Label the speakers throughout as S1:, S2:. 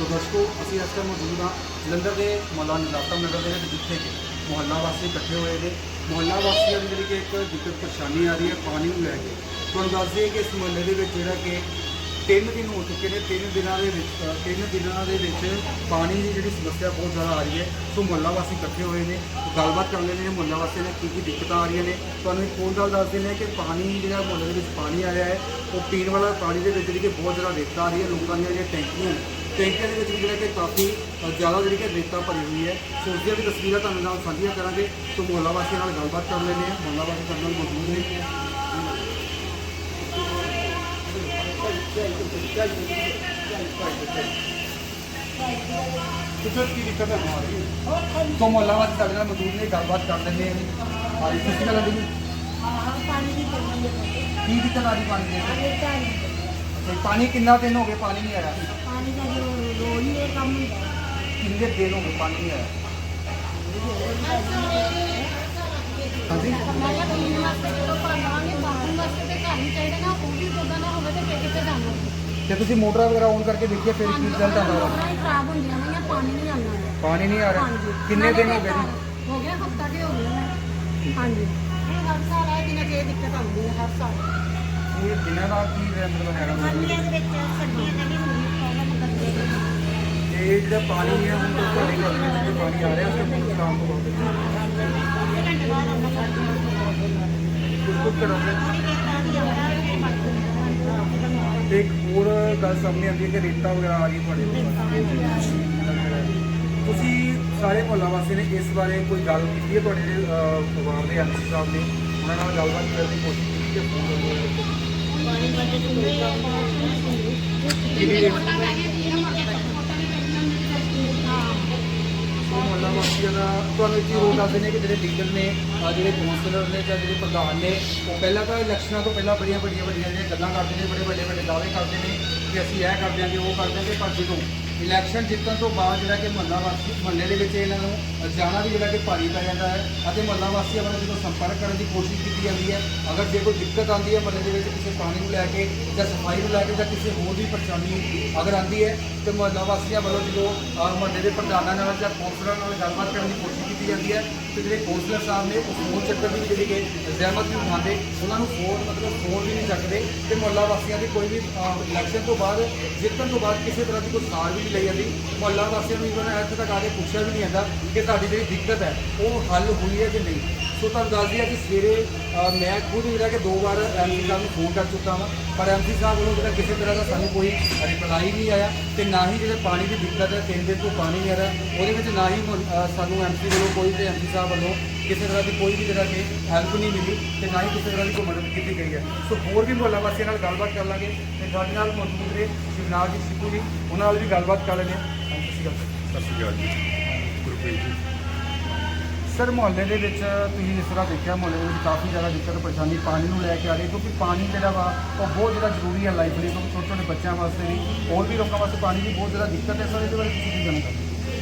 S1: ਸੋ ਦਰਸ਼ਕੋ ਅਸੀਂ ਇਸ ਟਾਈਮ ਮੌਜੂਦ ਹਾਂ ਜਲੰਧਰ ਦੇ ਮੁਹੱਲਾ ਨਿਜ਼ਾਮ ਨਗਰ ਦੇ ਵਿੱਚ, ਜਿੱਥੇ ਕਿ ਮੁਹੱਲਾ ਵਾਸੀ ਇਕੱਠੇ ਹੋਏ ਨੇ। ਮੁਹੱਲਾ ਵਾਸੀਆਂ ਦੀ ਜਿਹੜੀ ਕਿ ਇੱਕ ਦਿੱਕਤ ਪਰੇਸ਼ਾਨੀ ਆ ਰਹੀ ਹੈ, ਪਾਣੀ ਨੂੰ ਲੈ ਕੇ। ਤੁਹਾਨੂੰ ਦੱਸ ਦਈਏ ਕਿ ਇਸ ਮੁਹੱਲੇ ਦੇ ਵਿੱਚ ਜਿਹੜਾ ਕਿ ਤਿੰਨ ਦਿਨ ਹੋ ਚੁੱਕੇ ਨੇ, ਤਿੰਨ ਦਿਨਾਂ ਦੇ ਵਿੱਚ, ਤਿੰਨ ਦਿਨਾਂ ਦੇ ਵਿੱਚ ਪਾਣੀ ਦੀ ਜਿਹੜੀ ਸਮੱਸਿਆ ਬਹੁਤ ਜ਼ਿਆਦਾ ਆ ਰਹੀ ਹੈ। ਸੋ ਮੁਹੱਲਾ ਵਾਸੀ ਇਕੱਠੇ ਹੋਏ ਨੇ, ਗੱਲਬਾਤ ਕਰ ਲੈਂਦੇ ਨੇ ਮੁਹੱਲਾ ਵਾਸੀਆਂ ਨੇ ਕੀ ਕੀ ਦਿੱਕਤਾਂ ਆ ਰਹੀਆਂ ਨੇ। ਤੁਹਾਨੂੰ ਇੱਕ ਹੋਰ ਗੱਲ ਦੱਸਦੇ ਨੇ ਕਿ ਪਾਣੀ ਜਿਹੜਾ ਮੁਹੱਲੇ ਦੇ ਵਿੱਚ ਪਾਣੀ ਆ ਰਿਹਾ ਹੈ, ਉਹ ਪੀਣ ਵਾਲਾ ਪਾਣੀ ਦੇ ਵਿੱਚ ਜਿਹੜੀ ਕਿ ਬਹੁਤ ਜ਼ਿਆਦਾ ਦਿੱਕਤਾਂ ਆ ਰਹੀ ਹੈ, ਲੋਕਾਂ ਦੀਆਂ ਜਿਹੜੀਆਂ ਟੈਂਕੀਆਂ ਟੈਂਕੀਆਂ ਦੇ ਵਿੱਚ ਵੀ ਜਿਹੜਾ ਕਿ ਕਾਫੀ ਜ਼ਿਆਦਾ ਜਿਹੜੀ ਕਿ ਰੇਤਾ ਭਰੀ ਹੋਈ ਹੈ। ਸੋ ਉਸ ਦੀਆਂ ਵੀ ਤਸਵੀਰਾਂ ਤੁਹਾਨੂੰ ਨਾਲ ਸਾਂਝੀਆਂ ਕਰਾਂਗੇ। ਸੋ ਮੁਹੱਲਾ ਵਾਸੀਆਂ ਨਾਲ ਗੱਲਬਾਤ ਕਰ ਲੈਂਦੇ ਹਾਂ। ਮੁਹੱਲਾ ਵਾਸੀ ਸਾਡੇ ਨਾਲ ਮੌਜੂਦ ਨੇ। ਕਿੱਥੇ ਕੀ ਦਿੱਕਤ ਹੈ? ਹਮਾਰੀ ਸੋ ਮੁਹੱਲਾ ਵਾਸੀ ਸਾਡੇ ਨਾਲ ਮੌਜੂਦ ਨੇ, ਗੱਲਬਾਤ ਕਰ ਲੈਂਦੇ ਹਾਂ। ਹਾਂ ਜੀ ਸਤਿ ਸ਼੍ਰੀ ਅਕਾਲ
S2: ਪਾਣੀ ਦੀ ਕਮੀ ਹੈ
S1: ਕੀ ਦਿੱਕਤ ਆ ਰਹੀ ਪਾਣੀ ਦੀ?
S2: ਪਾਣੀ
S1: ਕਿੰਨਾ ਦਿਨ ਹੋ ਗਏ? ਪਾਣੀ ਨਹੀਂ ਆਇਆ।
S2: ਪਾਣੀ ਦਾ ਜੋ ਰੋਲ ਹੀ ਇਹ ਕੰਮ ਹੁੰਦਾ। ਹੈ।
S1: ਕਿੰਨੇ ਦਿਨ ਹੋ ਗਏ ਪਾਣੀ ਨਹੀਂ ਆਇਆ? ਹਾਂਜੀ?
S2: ਮੈਂ ਕਿਹਾ ਪੀਣ ਵਾਸਤੇ ਜਦੋਂ ਪਾਵਾਂਗੇ ਬਾਹਰ ਵਾਸਤੇ ਤੇ ਘਰ ਹੀ ਚਾਹੀਦਾ ਨਾ ਉਹ ਵੀ ਦੁੱਧ ਨਾ ਹੋਵੇ ਤੇ ਫਿਰ ਕਿੱਥੇ ਜਾਣਾ
S1: ਤੇ ਤੁਸੀਂ ਮੋਟਰ ਵਗੈਰਾ ਔਨ ਕਰਕੇ ਦੇਖੀਏ ਫਿਰ ਕੀ ਰਿਜ਼ਲਟ ਆਉਂਦਾ ਵਾ?
S2: ਮੋਟਰਾਂ ਹੀ ਖਰਾਬ ਹੁੰਦੀਆਂ ਨੇ ਪਾਣੀ ਨਹੀਂ ਆਉਂਦਾ। ਹੈ।
S1: ਪਾਣੀ ਨਹੀਂ ਆ ਰਿਹਾ?
S2: ਹਾਂਜੀ।
S1: ਕਿੰਨੇ ਦਿਨ ਹੋ ਗਏ ਜੀ
S2: ਹੋ ਗਿਆ ਹਫਤਾ ਕੇ ਹੋ ਗਿਆ। ਹੈ। ਹਾਂਜੀ। ਇਹ ਹਰ ਸਾਲ ਆਏ ਦਿਨਾਂ 'ਚ ਇਹ ਦਿੱਕਤ ਆਉਂਦੀ ਹੈ ਹਰ ਸਾਲ।
S1: ਇਹ ਦਿਨਾਂ ਦਾ ਕੀ ਮਤਲਬ ਹੈਗਾ?
S2: ਗਰਮੀਆਂ ਦੇ ਵਿੱਚ ਸਰਦੀਆਂ ਦੇ ਵੀ ਹੁੰਦੀ
S1: ਇਹ ਜਿਹੜਾ ਪਾਣੀ ਹੈ ਹੁਣ ਤੋਂ ਤੁਹਾਡੇ ਘਰ ਦੇ ਵਿੱਚ ਪਾਣੀ ਆ ਰਿਹਾ ਉਸ ਤੋਂ ਕੁਝ ਕਰੋਗੇ ਤੇ ਇੱਕ ਹੋਰ ਗੱਲ ਸਾਹਮਣੇ ਆਉਂਦੀ ਹੈ ਕਿ ਰੇਤਾ ਵਗੈਰਾ ਆ ਰਹੀ ਤੁਹਾਡੇ ਤੁਸੀਂ ਸਾਰੇ ਮੁਹੱਲਾ ਵਾਸੀ ਨੇ ਇਸ ਬਾਰੇ ਕੋਈ ਗੱਲ ਕੀਤੀ ਹੈ ਤੁਹਾਡੇ ਪਰਿਵਾਰ ਦੇ ਐਮਸੀ ਸਾਹਿਬ ਨੇ? ਉਹਨਾਂ ਨਾਲ ਗੱਲਬਾਤ ਕਰਨ ਦੀ ਕੋਸ਼ਿਸ਼ ਕੀਤੀ ਹੈ? ਫੋਨ ਕਰਕੇ ਵਾਸੀਆਂ ਦਾ ਤੁਹਾਨੂੰ ਇੱਕ ਚੀਜ਼ ਹੋਰ ਦੱਸਦੇ ਨੇ ਕਿ ਜਿਹੜੇ ਲੀਡਰ ਨੇ ਆਹ ਜਿਹੜੇ ਕੌਂਸਲਰ ਨੇ ਜਾਂ ਜਿਹੜੇ ਪ੍ਰਧਾਨ ਨੇ, ਉਹ ਪਹਿਲਾਂ ਤਾਂ ਇਲੈਕਸ਼ਨਾਂ ਤੋਂ ਪਹਿਲਾਂ ਬੜੀਆਂ ਵੱਡੀਆਂ ਵੱਡੀਆਂ ਜਿਹੜੀਆਂ ਗੱਲਾਂ ਕਰਦੇ ਨੇ, ਬੜੇ ਵੱਡੇ ਵੱਡੇ ਦਾਅਵੇ ਕਰਦੇ ਨੇ ਕਿ ਅਸੀਂ ਇਹ ਕਰਦੇ ਹਾਂ ਕਿ ਉਹ ਕਰ ਦਿਆਂਗੇ ਪਰ ਜਦੋਂ ਇਲੈਕਸ਼ਨ ਜਿੱਤਣ ਤੋਂ ਬਾਅਦ ਜਿਹੜਾ ਕਿ ਮਹੱਲਾ ਵਾਸੀ ਮਹੱਲੇ ਦੇ ਵਿੱਚ ਇਹਨਾਂ ਨੂੰ ਜਾਣਾ ਵੀ ਜਿਹੜਾ ਕਿ ਭਾਰੀ ਪੈ ਜਾਂਦਾ ਹੈ ਅਤੇ ਮੁਹੱਲਾ ਵਾਸੀਆਂ ਵੱਲੋਂ ਜਦੋਂ ਸੰਪਰਕ ਕਰਨ ਦੀ ਕੋਸ਼ਿਸ਼ ਕੀਤੀ ਜਾਂਦੀ ਹੈ ਅਗਰ ਜੇ ਕੋਈ ਦਿੱਕਤ ਆਉਂਦੀ ਹੈ ਮੁਹੱਲੇ ਦੇ ਵਿੱਚ ਕਿਸੇ ਪਾਣੀ ਨੂੰ ਲੈ ਕੇ ਜਾਂ ਸਫ਼ਾਈ ਨੂੰ ਲੈ ਕੇ ਜਾਂ ਕਿਸੇ ਹੋਰ ਵੀ ਪਰੇਸ਼ਾਨੀ ਅਗਰ ਆਉਂਦੀ ਹੈ ਤੇ ਮੁਹੱਲਾ ਵਾਸੀਆਂ ਵੱਲੋਂ ਜਦੋਂ ਅਹ, ਮੁਹੱਲੇ ਦੇ ਪ੍ਰਧਾਨਾਂ ਨਾਲ ਜਾਂ ਕੌਂਸਲਰਾਂ ਨਾਲ ਗੱਲਬਾਤ ਕਰਨ ਦੀ ਕੋਸ਼ਿਸ਼ ਕੀਤੀ ਜਾਂਦੀ ਹੈ ਤੇ ਜਿਹੜੇ ਕੌਂਸਲਰ ਸਾਹਿਬ ਨੇ ਉਹ ਫੋਨ ਚੱਕਣ ਦੀ ਵੀ ਜਿਹੜੀ ਕਿ ਜ਼ਹਿਮਤ ਨਹੀਂ ਉਠਾਉਂਦੇ ਉਹਨਾਂ ਨੂੰ ਫੋਨ ਮਤਲਬ ਫੋਨ ਵੀ ਨਹੀਂ ਚੱਕਦੇ ਤੇ ਮੁਹੱਲਾ ਵਾਸੀਆਂ ਦੀ ਕੋਈ ਵੀ ਇਲੈਕਸ਼ਨ ਤੋਂ ਬਾਅਦ ਜਿੱਤਣ ਤੋਂ ਬਾਅਦ ਕਿਸੇ ਤਰ੍ਹਾਂ ਦੀ ਕੋਈ ਸਾਰ ਵੀ ਨਹੀਂ ਲਈ ਜਾਂਦੀ। ਮੁਹੱਲਾ ਵਾਸੀਆਂ ਨੂੰ ਇਹਨਾਂ ਨੇ ਇੱਥੇ ਤੱਕ ਆ ਕੇ ਪੁੱਛਿਆ ਵੀ ਨਹੀਂ ਜਾਂਦਾ ਕਿ ਤੁਹਾਡੀ ਜਿਹੜੀ ਦਿੱਕਤ ਹੈ, ਉਹ ਹੱਲ ਹੋਈ ਹੈ ਕਿ ਨਹੀਂ। ਸੋ ਤੁਹਾਨੂੰ ਦੱਸ ਦਈਏ ਕਿ ਸਵੇਰੇ ਅਹ, ਮੈਂ ਖੁਦ ਜਿਹੜਾ ਕਿ ਦੋ ਵਾਰ ਐਮਸੀ ਸਾਹਿਬ ਨੂੰ ਫੋਨ ਕਰ ਚੁੱਕਾ ਹਾਂ ਪਰ ਐਮਸੀ ਸਾਹਿਬ ਵੱਲੋਂ ਜਿਹੜਾ ਕਿਸੇ ਤਰ੍ਹਾਂ ਦਾ ਸਾਨੂੰ ਕੋਈ ਰਿਪਲਾਈ ਨਹੀਂ ਆਇਆ ਤੇ ਨਾ ਹੀ ਜਿਹੜੇ ਪਾਣੀ ਦੀ ਦਿੱਕਤ ਹੈ ਤਿੰਨ ਦਿਨ ਤੋਂ ਪਾਣੀ ਨਹੀਂ ਆ ਰਿਹਾ ਉਹਦੇ ਵਿੱਚ ਨਾ ਹੀ ਮੁਹੱਲ- ਅਹ, ਸਾਨੂੰ ਐਮਸੀ ਵੱਲੋਂ ਕੋਈ ਤੇ ਐਮਸੀ ਸਾਹਿਬ ਵੱਲੋਂ ਕਿਸੇ ਤਰ੍ਹਾਂ ਦੀ ਕੋਈ ਵੀ ਜਿਹੜਾ ਕਿ ਹੈਲਪ ਨਹੀਂ ਮਿਲੀ ਤੇ ਨਾ ਹੀ ਕਿਸੇ ਤਰ੍ਹਾਂ ਦੀ ਕੋਈ ਮਦਦ ਕੀਤੀ ਗਈ ਹੈ। ਸੋ ਹੋਰ ਵੀ ਮੁਹੱਲਾ ਵਾਸੀਆਂ ਨਾਲ ਗੱਲਬਾਤ ਕਰ ਲਾਂਗੇ ਤੇ ਸਾਡੇ ਨਾਲ ਮੌਜੂਦ ਨੇ ਸ਼ਿਵਨਾਥ ਜੀ ਸਿੱਧੂ ਜੀ ਉਹਨਾਂ ਨਾਲ ਵੀ ਗੱਲਬਾਤ ਕਰ ਲੈਂਦੇ ਹਾਂ। ਸਤਿ ਸ਼੍ਰੀ ਅਕਾਲ
S3: ਸਤਿ ਸ਼੍ਰੀ ਅਕਾਲ ਜੀ। ਗੁਰਪ੍ਰੀਤ ਜੀ।
S1: ਸਰ ਮੁਹੱਲੇ ਦੇ ਵਿੱਚ ਤੁਸੀਂ ਜਿਸ ਤਰ੍ਹਾਂ ਦੇਖਿਆ ਮੁਹੱਲੇ ਦੇ ਵਿੱਚ ਕਾਫੀ ਜ਼ਿਆਦਾ ਦਿੱਕਤ ਪਰੇਸ਼ਾਨੀ ਪਾਣੀ ਨੂੰ ਲੈ ਕੇ ਆ ਰਹੀ ਕਿਉਂਕਿ ਪਾਣੀ ਜਿਹੜਾ ਵਾ ਉਹ ਬਹੁਤ ਜ਼ਿਆਦਾ ਜ਼ਰੂਰੀ ਹੈ ਲਾਈਫ ਲਈ ਕਿਉਂਕਿ ਛੋਟੇ ਛੋਟੇ ਬੱਚਿਆਂ ਵਾਸਤੇ ਵੀ ਹੋਰ ਵੀ ਲੋਕਾਂ ਵਾਸਤੇ ਪਾਣੀ ਦੀ ਬਹੁਤ ਜ਼ਿਆਦਾ ਦਿੱਕਤ ਹੈ। ਸਰ ਇਹਦੇ ਬਾਰੇ ਤੁਸੀਂ ਕੀ ਕਹਿਣਾ ਚਾਹੁੰਦੇ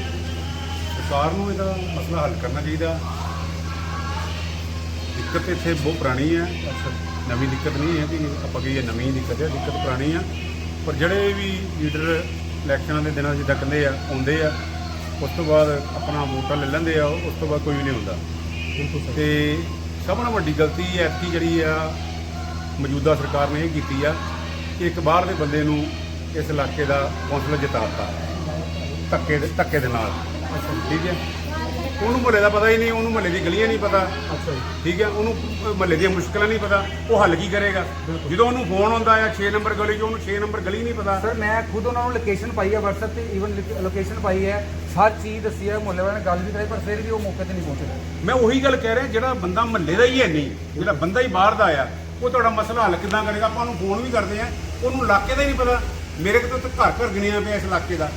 S3: ਸਰਕਾਰ ਨੂੰ ਇਹਦਾ ਮਸਲਾ ਹੱਲ ਕਰਨਾ ਚਾਹੀਦਾ। ਦਿੱਕਤ ਇੱਥੇ ਬਹੁਤ ਪੁਰਾਣੀ ਹੈ। ਨਵੀਂ ਦਿੱਕਤ ਨਹੀਂ ਹੈ ਕਿ ਆਪਾਂ ਕਹੀਏ ਨਵੀਂ ਦਿੱਕਤ ਹੈ ਦਿੱਕਤ ਪੁਰਾਣੀ ਆ। ਪਰ ਜਿਹੜੇ ਵੀ ਲੀਡਰ ਇਲੈਕਸ਼ਨਾਂ ਦੇ ਦਿਨਾਂ ਜਿੱਦਾਂ ਕਹਿੰਦੇ ਆ ਆਉਂਦੇ ਆ ਉਸ ਤੋਂ ਬਾਅਦ ਆਪਣਾ ਵੋਟਾਂ ਲੈ ਲੈਂਦੇ ਆ ਉਸ ਤੋਂ ਬਾਅਦ ਕੋਈ ਵੀ ਨਹੀਂ ਹੁੰਦਾ।
S1: ਬਿਲਕੁਲ
S3: ਤੇ ਸਭ ਨਾਲੋਂ ਵੱਡੀ ਗਲਤੀ ਐਤਕੀ ਜਿਹੜੀ ਆ ਮੌਜੂਦਾ ਸਰਕਾਰ ਨੇ ਇਹ ਕੀਤੀ ਆ ਕਿ ਇੱਕ ਬਾਹਰ ਦੇ ਬੰਦੇ ਨੂੰ ਇਸ ਇਲਾਕੇ ਦਾ ਕੌਂਸਲਰ ਜਿਤਾਤਾ ਧੱਕੇ ਦੇ ਧੱਕੇ ਦੇ ਨਾਲ। ਠੀਕ ਹੈ? ਉਹਨੂੰ ਮਹੱਲੇ ਦਾ ਪਤਾ ਹੀ ਨਹੀਂ ਉਹਨੂੰ ਮਹੱਲੇ ਦੀ ਗਲੀਆਂ ਨਹੀਂ ਪਤਾ।
S1: ਅੱਛਾ ਜੀ।
S3: ਠੀਕ ਹੈ ਉਹਨੂੰ ਮਹੱਲੇ ਦੀਆਂ ਮੁਸ਼ਕਲਾਂ ਨਹੀਂ ਪਤਾ ਉਹ ਹੱਲ ਕੀ ਕਰੇਗਾ? ਜਦੋਂ ਉਹਨੂੰ ਫੋਨ ਆਉਂਦਾ ਆ 6 ਨੰਬਰ ਗਲੀ 'ਚ ਉਹਨੂੰ 6 ਨੰਬਰ ਗਲੀ ਨਹੀਂ ਪਤਾ।
S1: ਸਰ ਮੈਂ ਖੁਦ ਉਹਨਾਂ ਨੂੰ ਲੋਕੇਸ਼ਨ ਪਾਈ ਹੈ WhatsApp ਤੇ ਈਵਨ ਲੋਕੇਸ਼ਨ ਪਾਈ ਹੈ। ਹਰ ਚੀਜ਼ ਦੱਸੀ ਹੈ ਮੁਹੱਲੇ ਵਾਲਿਆਂ ਨੇ ਗੱਲ ਵੀ ਕਰਾਈ ਪਰ ਫਿਰ ਵੀ ਉਹ ਮੌਕੇ ਤੇ ਨਹੀਂ ਪਹੁੰਚੇ।
S3: ਮੈਂ ਉਹੀ ਗੱਲ ਕਹਿ ਰਿਹਾ ਜਿਹੜਾ ਬੰਦਾ ਮਹੱਲੇ ਦਾ ਹੀ ਹੈ ਨਹੀਂ ਜਿਹੜਾ ਬੰਦਾ ਹੀ ਬਾਹਰ ਦਾ ਆ ਉਹ ਤੁਹਾਡਾ ਮਸਲਾ ਹੱਲ ਕਿੱਦਾਂ ਕਰੇਗਾ? ਆਪਾਂ ਉਹਨੂੰ ਫੋਨ ਵੀ ਕਰਦੇ ਆ ਉਹਨੂੰ ਇਲਾਕੇ ਦਾ ਹੀ ਨਹੀਂ ਪਤਾ। ਮੇਰੇ ਕੋਲ ਤਾਂ ਘਰ ਘਰ ਗਿਣਿਆ ਪਿਆ ਇਸ ਇਲਾਕੇ ਦਾ।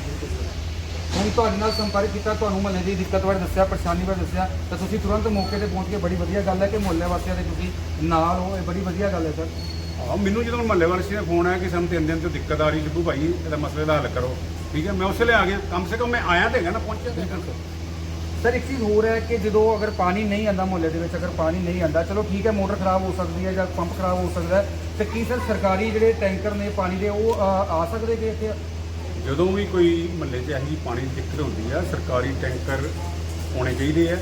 S1: ਹੁਣ ਤੁਹਾਡੇ ਨਾਲ ਸੰਪਰਕ ਕੀਤਾ ਤੁਹਾਨੂੰ ਮੁਹੱਲੇ ਦੀ ਦਿੱਕਤ ਬਾਰੇ ਦੱਸਿਆ ਪਰੇਸ਼ਾਨੀ ਬਾਰੇ ਦੱਸਿਆ ਤਾਂ ਤੁਸੀਂ ਤੁਰੰਤ ਮੌਕੇ ਤੇ ਪਹੁੰਚ ਕੇ ਬੜੀ ਵਧੀਆ ਗੱਲ ਹੈ ਕਿ ਮੁਹੱਲੇ ਵਾਸੀਆਂ ਦੇ ਤੁਸੀਂ ਨਾਲ ਹੋ ਇਹ ਬੜੀ ਵਧੀਆ ਗੱਲ ਹੈ ਸਰ।
S3: ਆਹ ਮੈਨੂੰ ਜਦੋਂ ਮਹੱਲੇ ਵਾਲੇ ਸੀ ਨੇ ਫੋਨ ਆਇਆ ਕਿ ਸਾਨੂੰ ਤਿੰਨ ਦਿਨ ਤੋਂ ਦਿੱਕਤ ਆ ਰਹੀ ਸਿੱਧੂ ਭਾਈ ਇਹਦਾ ਮਸਲੇ ਦਾ ਹੱਲ ਕਰੋ। ਠੀਕ ਹੈ ਮੈਂ ਉਸੇ ਲਈ ਆ ਗਿਆ ਕਮ ਸੇ ਕਮ ਮੈਂ ਆਇਆ ਤੇ ਹੈਗਾ ਨਾ ਪਹੁੰਚਿਆ ਤੇ ਹੈਗਾ।
S1: ਸਰ ਇੱਕ ਚੀਜ਼ ਹੋਰ ਹੈ ਕਿ ਜਦੋਂ ਅਗਰ ਪਾਣੀ ਨਹੀਂ ਆਂਦਾ ਮੁਹੱਲੇ ਦੇ ਵਿੱਚ ਅਗਰ ਪਾਣੀ ਨਹੀਂ ਆਂਦਾ ਚਲੋ ਠੀਕ ਹੈ ਮੋਟਰ ਖਰਾਬ ਹੋ ਸਕਦੀ ਹੈ ਜਾਂ ਪੰਪ ਖਰਾਬ ਹੋ ਸਕਦਾ ਹੈ ਤੇ ਕੀ ਸਰ ਸਰਕਾਰੀ ਜਿਹੜੇ ਟੈਂਕਰ ਨੇ ਪਾਣੀ ਦੇ ਉਹ ਆ ਸਕਦੇ ਕਿ ਇੱਥੇ?
S3: ਜਦੋਂ ਵੀ ਕੋਈ ਮਹੱਲੇ 'ਚ ਇਹੋ ਜਿਹੀ ਪਾਣੀ ਦੀ ਦਿੱਕਤ ਹੁੰਦੀ ਆ ਸਰਕਾਰੀ ਟੈਂਕਰ ਹੋਣੇ ਚਾਹੀਦੇ ਆ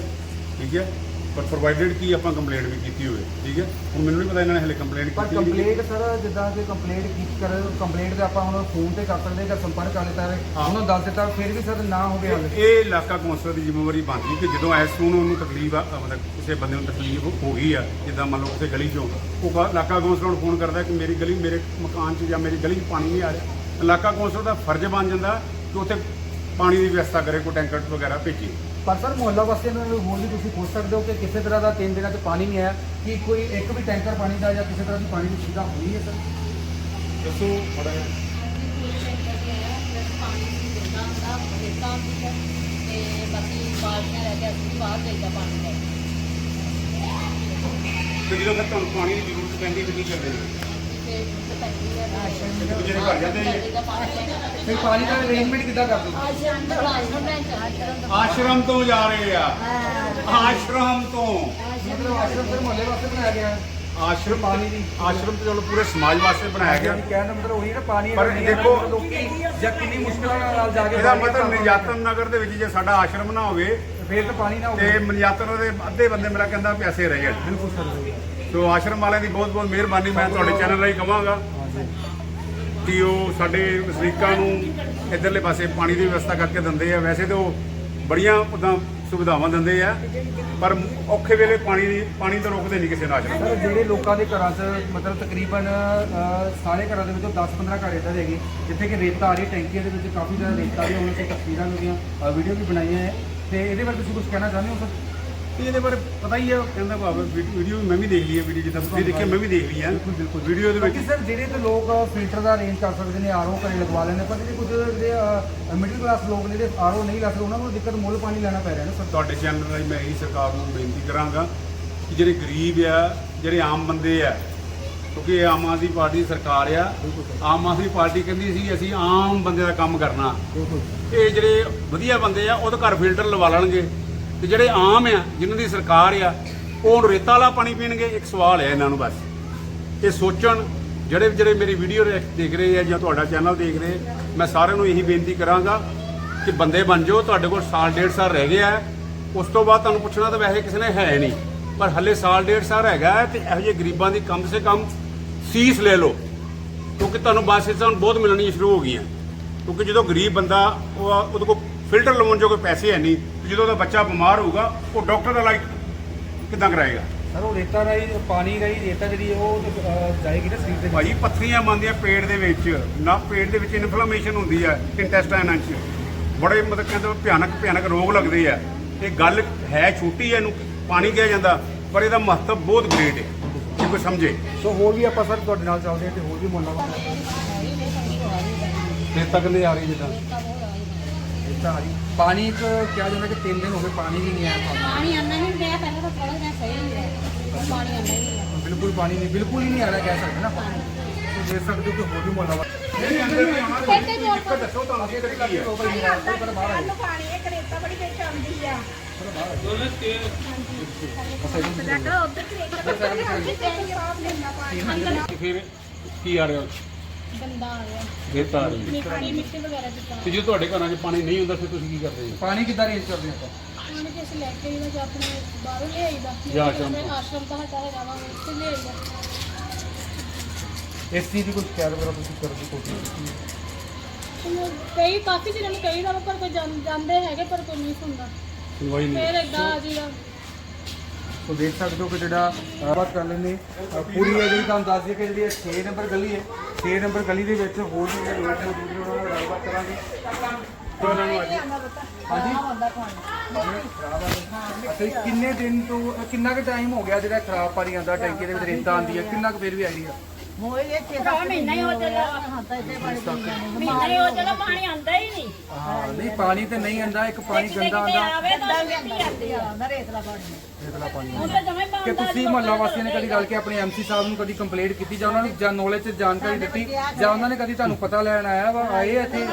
S3: ਠੀਕ ਹੈ ਪਰ ਪ੍ਰੋਵਾਈਡਡ ਕੀ ਆਪਾਂ ਕੰਪਲੇਂਟ ਵੀ ਕੀਤੀ ਹੋਵੇ ਠੀਕ ਹੈ ਹੁਣ ਮੈਨੂੰ ਨਹੀਂ ਪਤਾ ਇਹਨਾਂ ਨੇ ਹਲੇ ਕੰਪਲੇਂਟ
S1: ਪਰ
S3: ਕੀਤੀ ਕਿ-
S1: ਕੰਪਲੇਂਟ ਸਰ ਜਿੱਦਾਂ ਕਿ ਕੰਪਲੇਂਟ ਕੀ ਕਰ ਕੰਪਲੇਂਟ ਤੇ ਆਪਾਂ ਹੁਣ ਫੋਨ ਤੇ ਕਰ ਸਕਦੇ ਜਾਂ ਸੰਪਰਕ ਕਰ ਲਿੱਤਾ ਹੈ
S3: ਹਾਂ।
S1: ਉਹਨਾਂ ਦੱਸ ਦਿੱਤਾ ਫਿਰ ਵੀ ਸਰ ਨਾ ਹੋਵੇ ਹੱਲ।
S3: ਇਹ ਇਲਾਕਾ ਕੌਂਸਲਰ ਦੀ ਜ਼ਿੰਮੇਵਾਰੀ ਬਣਦੀ ਕਿ ਜਦੋਂ ਐਸ ਨੂੰ ਉਹਨੂੰ ਤਕਲੀਫ ਆ ਮਤਲਬ ਕਿਸੇ ਬੰਦੇ ਨੂੰ ਤਕਲੀਫ ਹੋ ਗਈ ਆ ਜਿੱਦਾਂ ਮੰਨ ਲਓ ਕਿਸੇ ਗਲੀ 'ਚੋਂ ਉਹ ਇਲਾਕਾ ਕੌਂਸਲਰ ਨੂੰ ਫੋਨ ਕਰਦਾ ਕਿ ਮੇਰੀ ਗਲੀ ਮੇਰੇ ਮਕਾਨ 'ਚ ਜਾਂ ਮੇਰੀ ਗਲੀ 'ਚ ਪਾਣੀ ਨਹੀਂ ਆ ਰਿਹਾ। ਇਲਾਕਾ ਕੌਂਸਲਰ ਦਾ ਫਰਜ਼ ਬਣ ਜਾਂਦਾ ਕਿ ਉੱਥੇ ਪਾਣੀ ਦੀ ਵਿਵਸਥਾ ਕਰੇ ਕੋਈ ਟੈਂਕਰ ਵਗੈਰਾ ਭੇਜੇ।
S1: ਪਰ ਸਰ ਮੁਹੱਲਾ ਵਾਸੀਆਂ ਨੂੰ ਹੋਰ ਵੀ ਤੁਸੀਂ ਪੁੱਛ ਸਕਦੇ ਹੋ ਕਿ ਕਿਸੇ ਤਰ੍ਹਾਂ ਦਾ ਤਿੰਨ ਦਿਨਾਂ 'ਚ ਪਾਣੀ ਨਹੀਂ ਆਇਆ ਕਿ ਕੋਈ ਇੱਕ ਵੀ ਟੈਂਕਰ ਪਾਣੀ ਦਾ ਜਾਂ ਕਿਸੇ ਤਰ੍ਹਾਂ ਦੀ ਪਾਣੀ ਦੀ ਸੁਵਿਧਾ ਹੋਈ ਹੈ ਸਰ?
S3: ਦੱਸੋ ਥੋੜਾ
S2: ਹੁੰਦਾ ਤੇ ਬਾਕੀ ਬਾਲਟੀਆਂ ਲੈ ਕੇ ਅਸੀਂ ਬਾਹਰ ਜਾਈਦਾ ਪਾਣੀ ਲੈ ਕੇ
S3: ਤੇ ਜਦੋਂ ਫਿਰ ਤੁਹਾਨੂੰ ਪਾਣੀ ਦੀ ਜ਼ਰੂਰਤ ਪੈਂਦੀ ਫਿਰ ਕੀ ਕਰਦੇ ਹੋ
S2: ਤੇ ਪੈਂਦੀ ਹੈ
S3: ਇੱਕ ਦੂਜੇ ਦੇ ਘਰ ਜਾਂਦੇ ਜੀ
S2: ਦਾ ਪਾਣੀ ਲੈਣਾ
S1: ਫਿਰ ਪਾਣੀ ਦਾ ਅਰੇਂਜਮੈਂਟ ਕਿੱਦਾਂ ਕਰਦੇ ਹੋ
S3: ਆਸ਼ਰਮ ਤੋਂ ਜਾ ਰਹੇ ਆ। ਆਸ਼ਰਮ ਤੋਂ।
S1: ਮਤਲਬ ਆਸ਼ਰਮ ਸਰ ਮੁਹੱਲੇ ਵਾਸਤੇ ਬਣਾਇਆ ਗਿਆ। ਹੈ
S3: ਆਸ਼ਰਮ
S1: ਪਾਣੀ ਦੀ
S3: ਆਸ਼ਰਮ ਤੇ ਚਲੋ ਪੂਰੇ ਸਮਾਜ ਵਾਸਤੇ ਬਣਾਇਆ ਗਿਆ।
S1: ਕਹਿਣ ਦਾ ਮਤਲਬ ਉਹੀ ਨਾ ਪਾਣੀ
S3: ਪਰ ਦੇਖੋ,
S1: ਲੋਕੀ ਜਾਂ ਕਿੰਨੀ ਮੁਸ਼ਕਲਾਂ ਨਾਲ ਜਾ ਕੇ
S3: ਇਹਦਾ
S1: ਪਾਣੀ
S3: ਮਤਲਬ ਨਿਰਯਾਤਨ ਨਗਰ ਦੇ ਵਿੱਚ ਜੇ ਸਾਡਾ ਆਸ਼ਰਮ ਨਾ ਹੋਵੇ
S1: ਫਿਰ ਤਾਂ ਪਾਣੀ ਨਾ
S3: ਤੇ
S1: ਹੋਵੇ
S3: ਨਿਰਯਾਤਨ ਦੇ ਅੱਧੇ ਬੰਦੇ ਮੇਰਾ ਕਹਿੰਦਾ ਪਿਆਸੇ ਰਹਿ ਜਾਣ
S1: ਬਿਲਕੁਲ ਸਰ
S3: ਸੋ ਆਸ਼ਰਮ ਵਾਲਿਆਂ ਦੀ ਬਹੁਤ ਬਹੁਤ ਮਿਹਰਬਾਨੀ, ਮੈਂ ਤੁਹਾਡੇ ਚੈਨਲ ਰਾਹੀਂ ਕਹਾਂਗਾ ਕਿ ਉਹ ਸਾਡੇ ਵਸਨੀਕਾਂ ਨੂੰ ਇਧਰਲੇ ਪਾਸੇ ਪਾਣੀ ਦੀ ਵਿਵਸਥਾ ਕਰਕੇ ਦਿੰਦੇ ਆ। ਵੈਸੇ ਤਾਂ ਉਹ ਬੜੀਆਂ ਉਦਾਂ ਸੁਵਿਧਾਵਾਂ ਦਿੰਦੇ ਆ, ਪਰ ਔਖੇ ਵੇਲੇ ਪਾਣੀ ਦੀ, ਪਾਣੀ ਤਾਂ ਰੋਕਦੇ ਨਹੀਂ ਕਿਸੇ ਨਾਲ ਆਸ਼ਰਮ
S1: ਸਰ, ਜਿਹੜੇ ਲੋਕਾਂ ਦੇ ਘਰਾਂ 'ਚ ਮਤਲਬ ਤਕਰੀਬਨ ਸਾਰੇ ਘਰਾਂ ਦੇ ਵਿੱਚੋਂ 10-15 ਘਰ ਇੱਦਾਂ ਦੇ ਹੈਗੇ, ਜਿੱਥੇ ਕਿ ਰੇਤਾ ਆ ਰਹੀ, ਟੈਂਕੀਆਂ ਦੇ ਵਿੱਚ ਕਾਫੀ ਜ਼ਿਆਦਾ ਰੇਤਾ ਆ ਰਹੀ ਹੈ ਉਹਨਾਂ ਦੀਆਂ ਤਸਵੀਰਾਂ ਵੀ ਉਹਦੀਆਂ ਵੀਡੀਓ ਵੀ ਬਣਾਈਆਂ ਹੈ। ਤੇ ਇਹਦੇ ਬਾਰੇ ਤੁਸੀਂ ਕੁਝ ਕਹਿਣਾ ਚਾਹੁੰਦੇ ਹੋ, ਸਰ?
S3: ਤੇ ਇਹਦੇ ਬਾਰੇ ਪਤਾ ਹੀ ਹੈ ਕਹਿੰਦਾ ਭਾਵੇਂ ਵੀਡੀਓ ਮੈਂ ਵੀ ਦੇਖ ਲਈ ਹੈ ਵੀਡੀਓ ਜਿੱਦਾਂ ਤੁਸੀਂ ਦੇਖਿਆ ਮੈਂ ਵੀ ਦੇਖ ਲਈ ਹੈ
S1: ਬਿਲਕੁਲ ਬਿਲਕੁਲ।
S3: ਵੀਡੀਓ ਦੇ ਵਿੱਚ
S1: ਬਾਕੀ ਸਰ ਜਿਹੜੇ ਤੇ ਲੋਕ ਫਿਲਟਰ ਦਾ ਅਰੇਂਜ ਕਰ ਸਕਦੇ ਨੇ ਆਰਓ ਘਰੇ ਲਗਵਾ ਲੈਂਦੇ ਪਰ ਜਿਹੜੇ ਕੁਝ ਜਿਹੜੇ ਮਿਡਲ ਕਲਾਸ ਲੋਕ ਨੇ ਜਿਹੜੇ ਆਰਓ ਨਹੀਂ ਲਾ ਸਕਦੇ ਉਹਨਾਂ ਨੂੰ ਦਿੱਕਤ ਮੁੱਲ ਪਾਣੀ ਲੈਣਾ ਪੈ ਰਿਹਾ ਨਾ ਸਰ।
S3: ਤੁਹਾਡੇ ਚੈਨਲ ਰਾਹੀਂ ਮੈਂ ਇਹੀ ਸਰਕਾਰ ਨੂੰ ਬੇਨਤੀ ਕਰਾਂਗਾ ਕਿ ਜਿਹੜੇ ਗਰੀਬ ਆ ਜਿਹੜੇ ਆਮ ਬੰਦੇ ਆ ਕਿਉਂਕਿ ਆਮ ਆਦਮੀ ਪਾਰਟੀ ਦੀ ਸਰਕਾਰ ਆ ਆਮ ਆਦਮੀ ਪਾਰਟੀ ਕਹਿੰਦੀ ਸੀ ਅਸੀਂ ਆਮ ਬੰਦੇ ਦਾ ਕੰਮ ਕਰਨਾ। ਇਹ ਜਿਹੜੇ ਵਧੀਆ ਬੰਦੇ ਆ ਉਹਦੇ ਘਰ ਫਿਲਟਰ ਲਵਾ ਲੈਣਗੇ। ਤੇ ਜਿਹੜੇ ਆਮ ਆ, ਜਿਨ੍ਹਾਂ ਦੀ ਸਰਕਾਰ ਆ, ਉਹ ਹੁਣ ਰੇਤਾ ਵਾਲਾ ਪਾਣੀ ਪੀਣਗੇ, ਇੱਕ ਸਵਾਲ ਹੈ ਇਹਨਾਂ ਨੂੰ ਬਸ ਇਹ ਸੋਚਣ, ਜਿਹੜੇ ਜਿਹੜੇ ਮੇਰੀ ਵੀਡੀਓ ਦੇਖ ਰਹੇ ਆ ਜਾਂ ਤੁਹਾਡਾ ਚੈਨਲ ਦੇਖ ਰਹੇ, ਮੈਂ ਸਾਰਿਆਂ ਨੂੰ ਇਹੀ ਬੇਨਤੀ ਕਰਾਂਗਾ ਕਿ ਬੰਦੇ ਬਣ ਜਾਓ, ਤੁਹਾਡੇ ਕੋਲ ਸਾਲ ਡੇਢ ਸਾਲ ਰਹਿ ਗਿਆ ਹੈ। ਉਸ ਤੋਂ ਬਾਅਦ ਤੁਹਾਨੂੰ ਪੁੱਛਣਾ ਤਾਂ ਵੈਸੇ ਕਿਸੇ ਨੇ ਹੈ ਨਹੀਂ, ਪਰ ਹੱਲੇ ਸਾਲ ਡੇਢ ਸਾਲ ਹੈਗਾ ਹੈ ਤੇ ਇਹੋ ਜਿਹੇ ਗਰੀਬਾਂ ਦੀ ਕਮ ਸੇ ਕਮ ਸੀਸ ਲੈ ਲਓ, ਕਿਉਂਕਿ ਤੁਹਾਨੂੰ ਬੱਸ ਇਸ ਹੁਣ ਬਹੁਤ ਮਿਲਣੀਆਂ ਸ਼ੁਰੂ ਹੋ ਗਈਆਂ ਕਿਉਂਕਿ ਜਦੋਂ ਗਰੀਬ ਬੰਦਾ, ਉਹ ਉਹਦੇ ਕੋਲ ਫਿਲਟਰ ਲਵਾਉਣ ਜੋਗੇ ਪੈਸੇ ਹੈ ਨਹੀਂ ਤੇ ਜਦੋਂ ਉਹਦਾ ਬੱਚਾ ਬਿਮਾਰ ਹੋਊਗਾ ਉਹ ਡਾਕਟਰ ਦਾ ਇਲਾਜ ਕਿੱਦਾਂ ਕਰਾਏਗਾ?
S1: ਸਰ ਉਹ ਰੇਤਾ ਰਾਈ ਪਾਣੀ ਰਾਈ ਰੇਤਾ ਜਿਹੜੀ ਉਹ ਅਹ, ਜਾਏਗੀ ਨਾ ਸਰੀਰ ਦੇ ਵਿੱਚ।
S3: ਭਾਈ ਪੱਥਰੀਆਂ ਮੰਦੀਆਂ ਪੇਟ ਦੇ ਵਿੱਚ ਨਾ ਪੇਟ ਦੇ ਵਿੱਚ ਇਨਫਲੇਮੇਸ਼ਨ ਹੁੰਦੀ ਹੈ ਇੰਟੈਸਟਾਈਨਾਂ 'ਚ ਬੜੇ ਮਤਲਬ ਕਹਿੰਦੇ ਭਿਆਨਕ ਭਿਆਨਕ ਰੋਗ ਲੱਗਦੇ ਆ। ਇਹ ਗੱਲ ਹੈ ਛੋਟੀ ਹੈ ਇਹਨੂੰ ਪਾਣੀ ਕਿਹਾ ਜਾਂਦਾ ਪਰ ਇਹਦਾ ਮਹੱਤਵ ਬਹੁਤ ਗ੍ਰੇਟ ਹੈ। ਜੇ ਕੋਈ ਸਮਝੇ।
S1: ਸੋ ਹੋਰ ਵੀ ਆਪਾਂ ਸਰ ਤੁਹਾਡੇ ਨਾਲ ਚੱਲਦੇ ਹਾਂ ਤੇ ਹੋਰ ਵੀ ਮੁੱਲਾ ਵਾ ਰੇਤਾ ਕਿੰਨੇ ਆ ਰਹੀ ਜਿੱਦਾਂ। ਰੇਤਾ ਆ ਰਹੀ ਪਾਣੀ ਇੱਕ ਕਿਹਾ ਜਾਂਦਾ ਕਿ 3 ਦਿਨ ਹੋ ਗਏ ਪਾਣੀ ਵੀ ਨਹੀਂ ਆਇਆ ਸਾਨੂੰ।
S2: ਪਾਣੀ ਆਉਂਦਾ ਨਹੀਂ ਪਿਆ ਪਹਿਲਾਂ ਤਾਂ ਥੋੜਾ ਜਿਹਾ ਸਹੀ ਰਿਹਾ ਪਾਣੀ ਆਉਂਦਾ ਹੀ ਨਹੀਂ।
S1: ਬਿਲਕੁਲ ਪਾਣੀ ਨਹੀਂ ਬਿਲਕੁਲ ਹੀ ਨਹੀਂ ਆ ਰਿਹਾ ਕਹਿ ਸਕਦੇ ਨਾ। ਪਾਣੀ ਸੋ ਦੇਖ ਸਕਦੇ ਹੋ ਕਿ ਹੋਰ ਵੀ ਮੁੱਲਾ ਵਾ।
S3: ਨਹੀਂ ਅੰਦਰ
S2: ਖੇਡੇ ਜੋੜ
S3: ਦਿੱਕਤ ਦੱਸੋ ਤੁਹਾਨੂੰ ਕੀ ਕੀ ਹੈ
S4: ਸਾਨੂੰ ਪਾਣੀ ਇੱਕ ਰੇਤਾ ਬੜੀ ਵਿੱਚ ਆਉਂਦੀ ਆ।
S3: ਫਿਰ ਕੀ ਆ ਰਿਹਾ?
S2: ਗੰਦਾ ਆ ਰਿਹਾ
S3: ਰੇਤਾ ਆ ਰਹੀ
S2: ਮਿੱਟੀ ਮਿੱਟੀ ਵਗੈਰਾ ਦੀ
S3: ਤੇ ਜੇ ਤੁਹਾਡੇ ਘਰਾਂ 'ਚ ਪਾਣੀ ਨਹੀਂ ਹੁੰਦਾ ਫਿਰ ਤੁਸੀਂ ਕੀ ਕਰਦੇ ਜੀ
S1: ਪਾਣੀ ਕਿੱਦਾਂ ਰੇਂਜ ਕਰਦੇ ਆਪਾਂ?
S2: ਪਾਣੀ ਤੇ ਅਸੀਂ ਲੈ ਕੇ ਆਈਦਾ ਜਾਂ ਆਪਣੇ ਬਾਹਰੋਂ ਲਿਆਈਦਾ
S3: ਜਾਂ ਆਸ਼ਰਮ ਤੋਂ।
S2: ਆਸ਼ਰਮ ਤਾਂ ਸਾਡਾ ਹੈਗਾ ਵਾ ਉੱਥੇ ਲਿਆਈਦਾ
S1: ਇਸ ਚੀਜ਼ ਦੀ ਕੋਈ ਸ਼ਿਕਾਇਤ ਵਗੈਰਾ ਤੁਸੀਂ ਕਰਨ ਦੀ ਕੋਸ਼ਿਸ਼ ਕੀਤੀ ਹੈ?
S2: ਹੁਣ ਕਈ ਕਾਫੀ ਦਿਨਾਂ ਨੂੰ ਕਈ ਦਾ ਵਾ, ਪਰ ਕੋਈ ਜਾਂ- ਜਾਂਦੇ ਹੈਗੇ ਪਰ ਕੋਈ ਨਹੀਂ ਸੁਣਦਾ।
S3: ਸੁਣਵਾਈ ਨਹੀਂ
S2: ਫਿਰ ਏਦਾਂ ਆ ਜੀਦਾ।
S1: ਸੋ ਦੇਖ ਸਕਦੇ ਹੋ ਕਿ ਜਿਹੜਾ ਬਾਤ ਕਰ ਲੈਂਦੇ ਪੂਰੀ ਇਹ ਜਿਹੜੀ ਤੁਹਾਨੂੰ ਦੱਸ ਦਈਏ ਕਿ ਜਿਹੜੀ 6 ਨੰਬਰ ਗਲੀ ਹੈ 6 ਨੰਬਰ ਗਲੀ ਦੇ ਵਿੱਚ ਹੋਰ ਵੀ ਜਿਹੜੇ ਲੋਕ ਮੌਜੂਦ ਨੇ, ਉਹਨਾਂ ਨਾਲ ਗੱਲਬਾਤ ਕਰਾਂਗੇ। ਉਹਨਾਂ ਨੂੰ ਅੱਜ ਹਾਂਜੀ? ਖਰਾਬ ਕਿੰਨੇ ਦਿਨ ਤੋਂ, ਕਿੰਨਾ ਕੁ ਟਾਈਮ ਹੋ ਗਿਆ ਜਿਹੜਾ ਖਰਾਬ ਪਾਣੀ ਆਉਂਦਾ, ਟੈਂਕੀ ਦੇ ਵਿੱਚ ਰੇਤਾ ਆਉਂਦੀ ਹੈ? ਕਿੰਨਾ ਕੁ ਫਿਰ ਵੀ ਆਈਡੀਆ?
S4: ਮਹੀਨਾ ਹੀ ਹੋ ਚੱਲਾ ਮਹੀਨਾ ਹੀ ਹੋ ਚੱਲਾ ਪਾਣੀ ਆਉਂਦਾ ਹੀ ਨਹੀਂ।
S1: ਹਾਂ ਨਹੀਂ ਪਾਣੀ ਤੇ ਨਹੀਂ ਆਉਂਦਾ ਇੱਕ ਪਾਣੀ ਗੰਦਾ ਆਉਂਦਾ।
S4: ਆਵੇ ਤਾਂ ਮਿੱਟੀ ਆਉਂਦੀ ਆ। ਰੇਤਲਾ ਪਾਣੀ ਤਾਂ
S1: ਕਿ ਤੁਸੀਂ ਮੁਹੱਲਾ ਵਾਸੀਆਂ ਨੇ ਕਦੀ ਗੱਲ ਕੇ ਆਪਣੇ ਐਮਸੀ ਸਾਹਿਬ ਨੂੰ ਕਦੀ ਕੰਪਲੇਂਟ ਕੀਤੀ ਜਾਂ ਉਹਨਾਂ ਨੂੰ ਜਾਂ ਨੌਲੇਜ ਚ ਜਾਣਕਾਰੀ ਦਿੱਤੀ ਜਾਂ ਉਹਨਾਂ ਨੇ ਕਦੀ ਤੁਹਾਨੂੰ ਪਤਾ ਲੈਣ ਆਇਆ ਵਾ ਆਏ ਇੱਥੇ?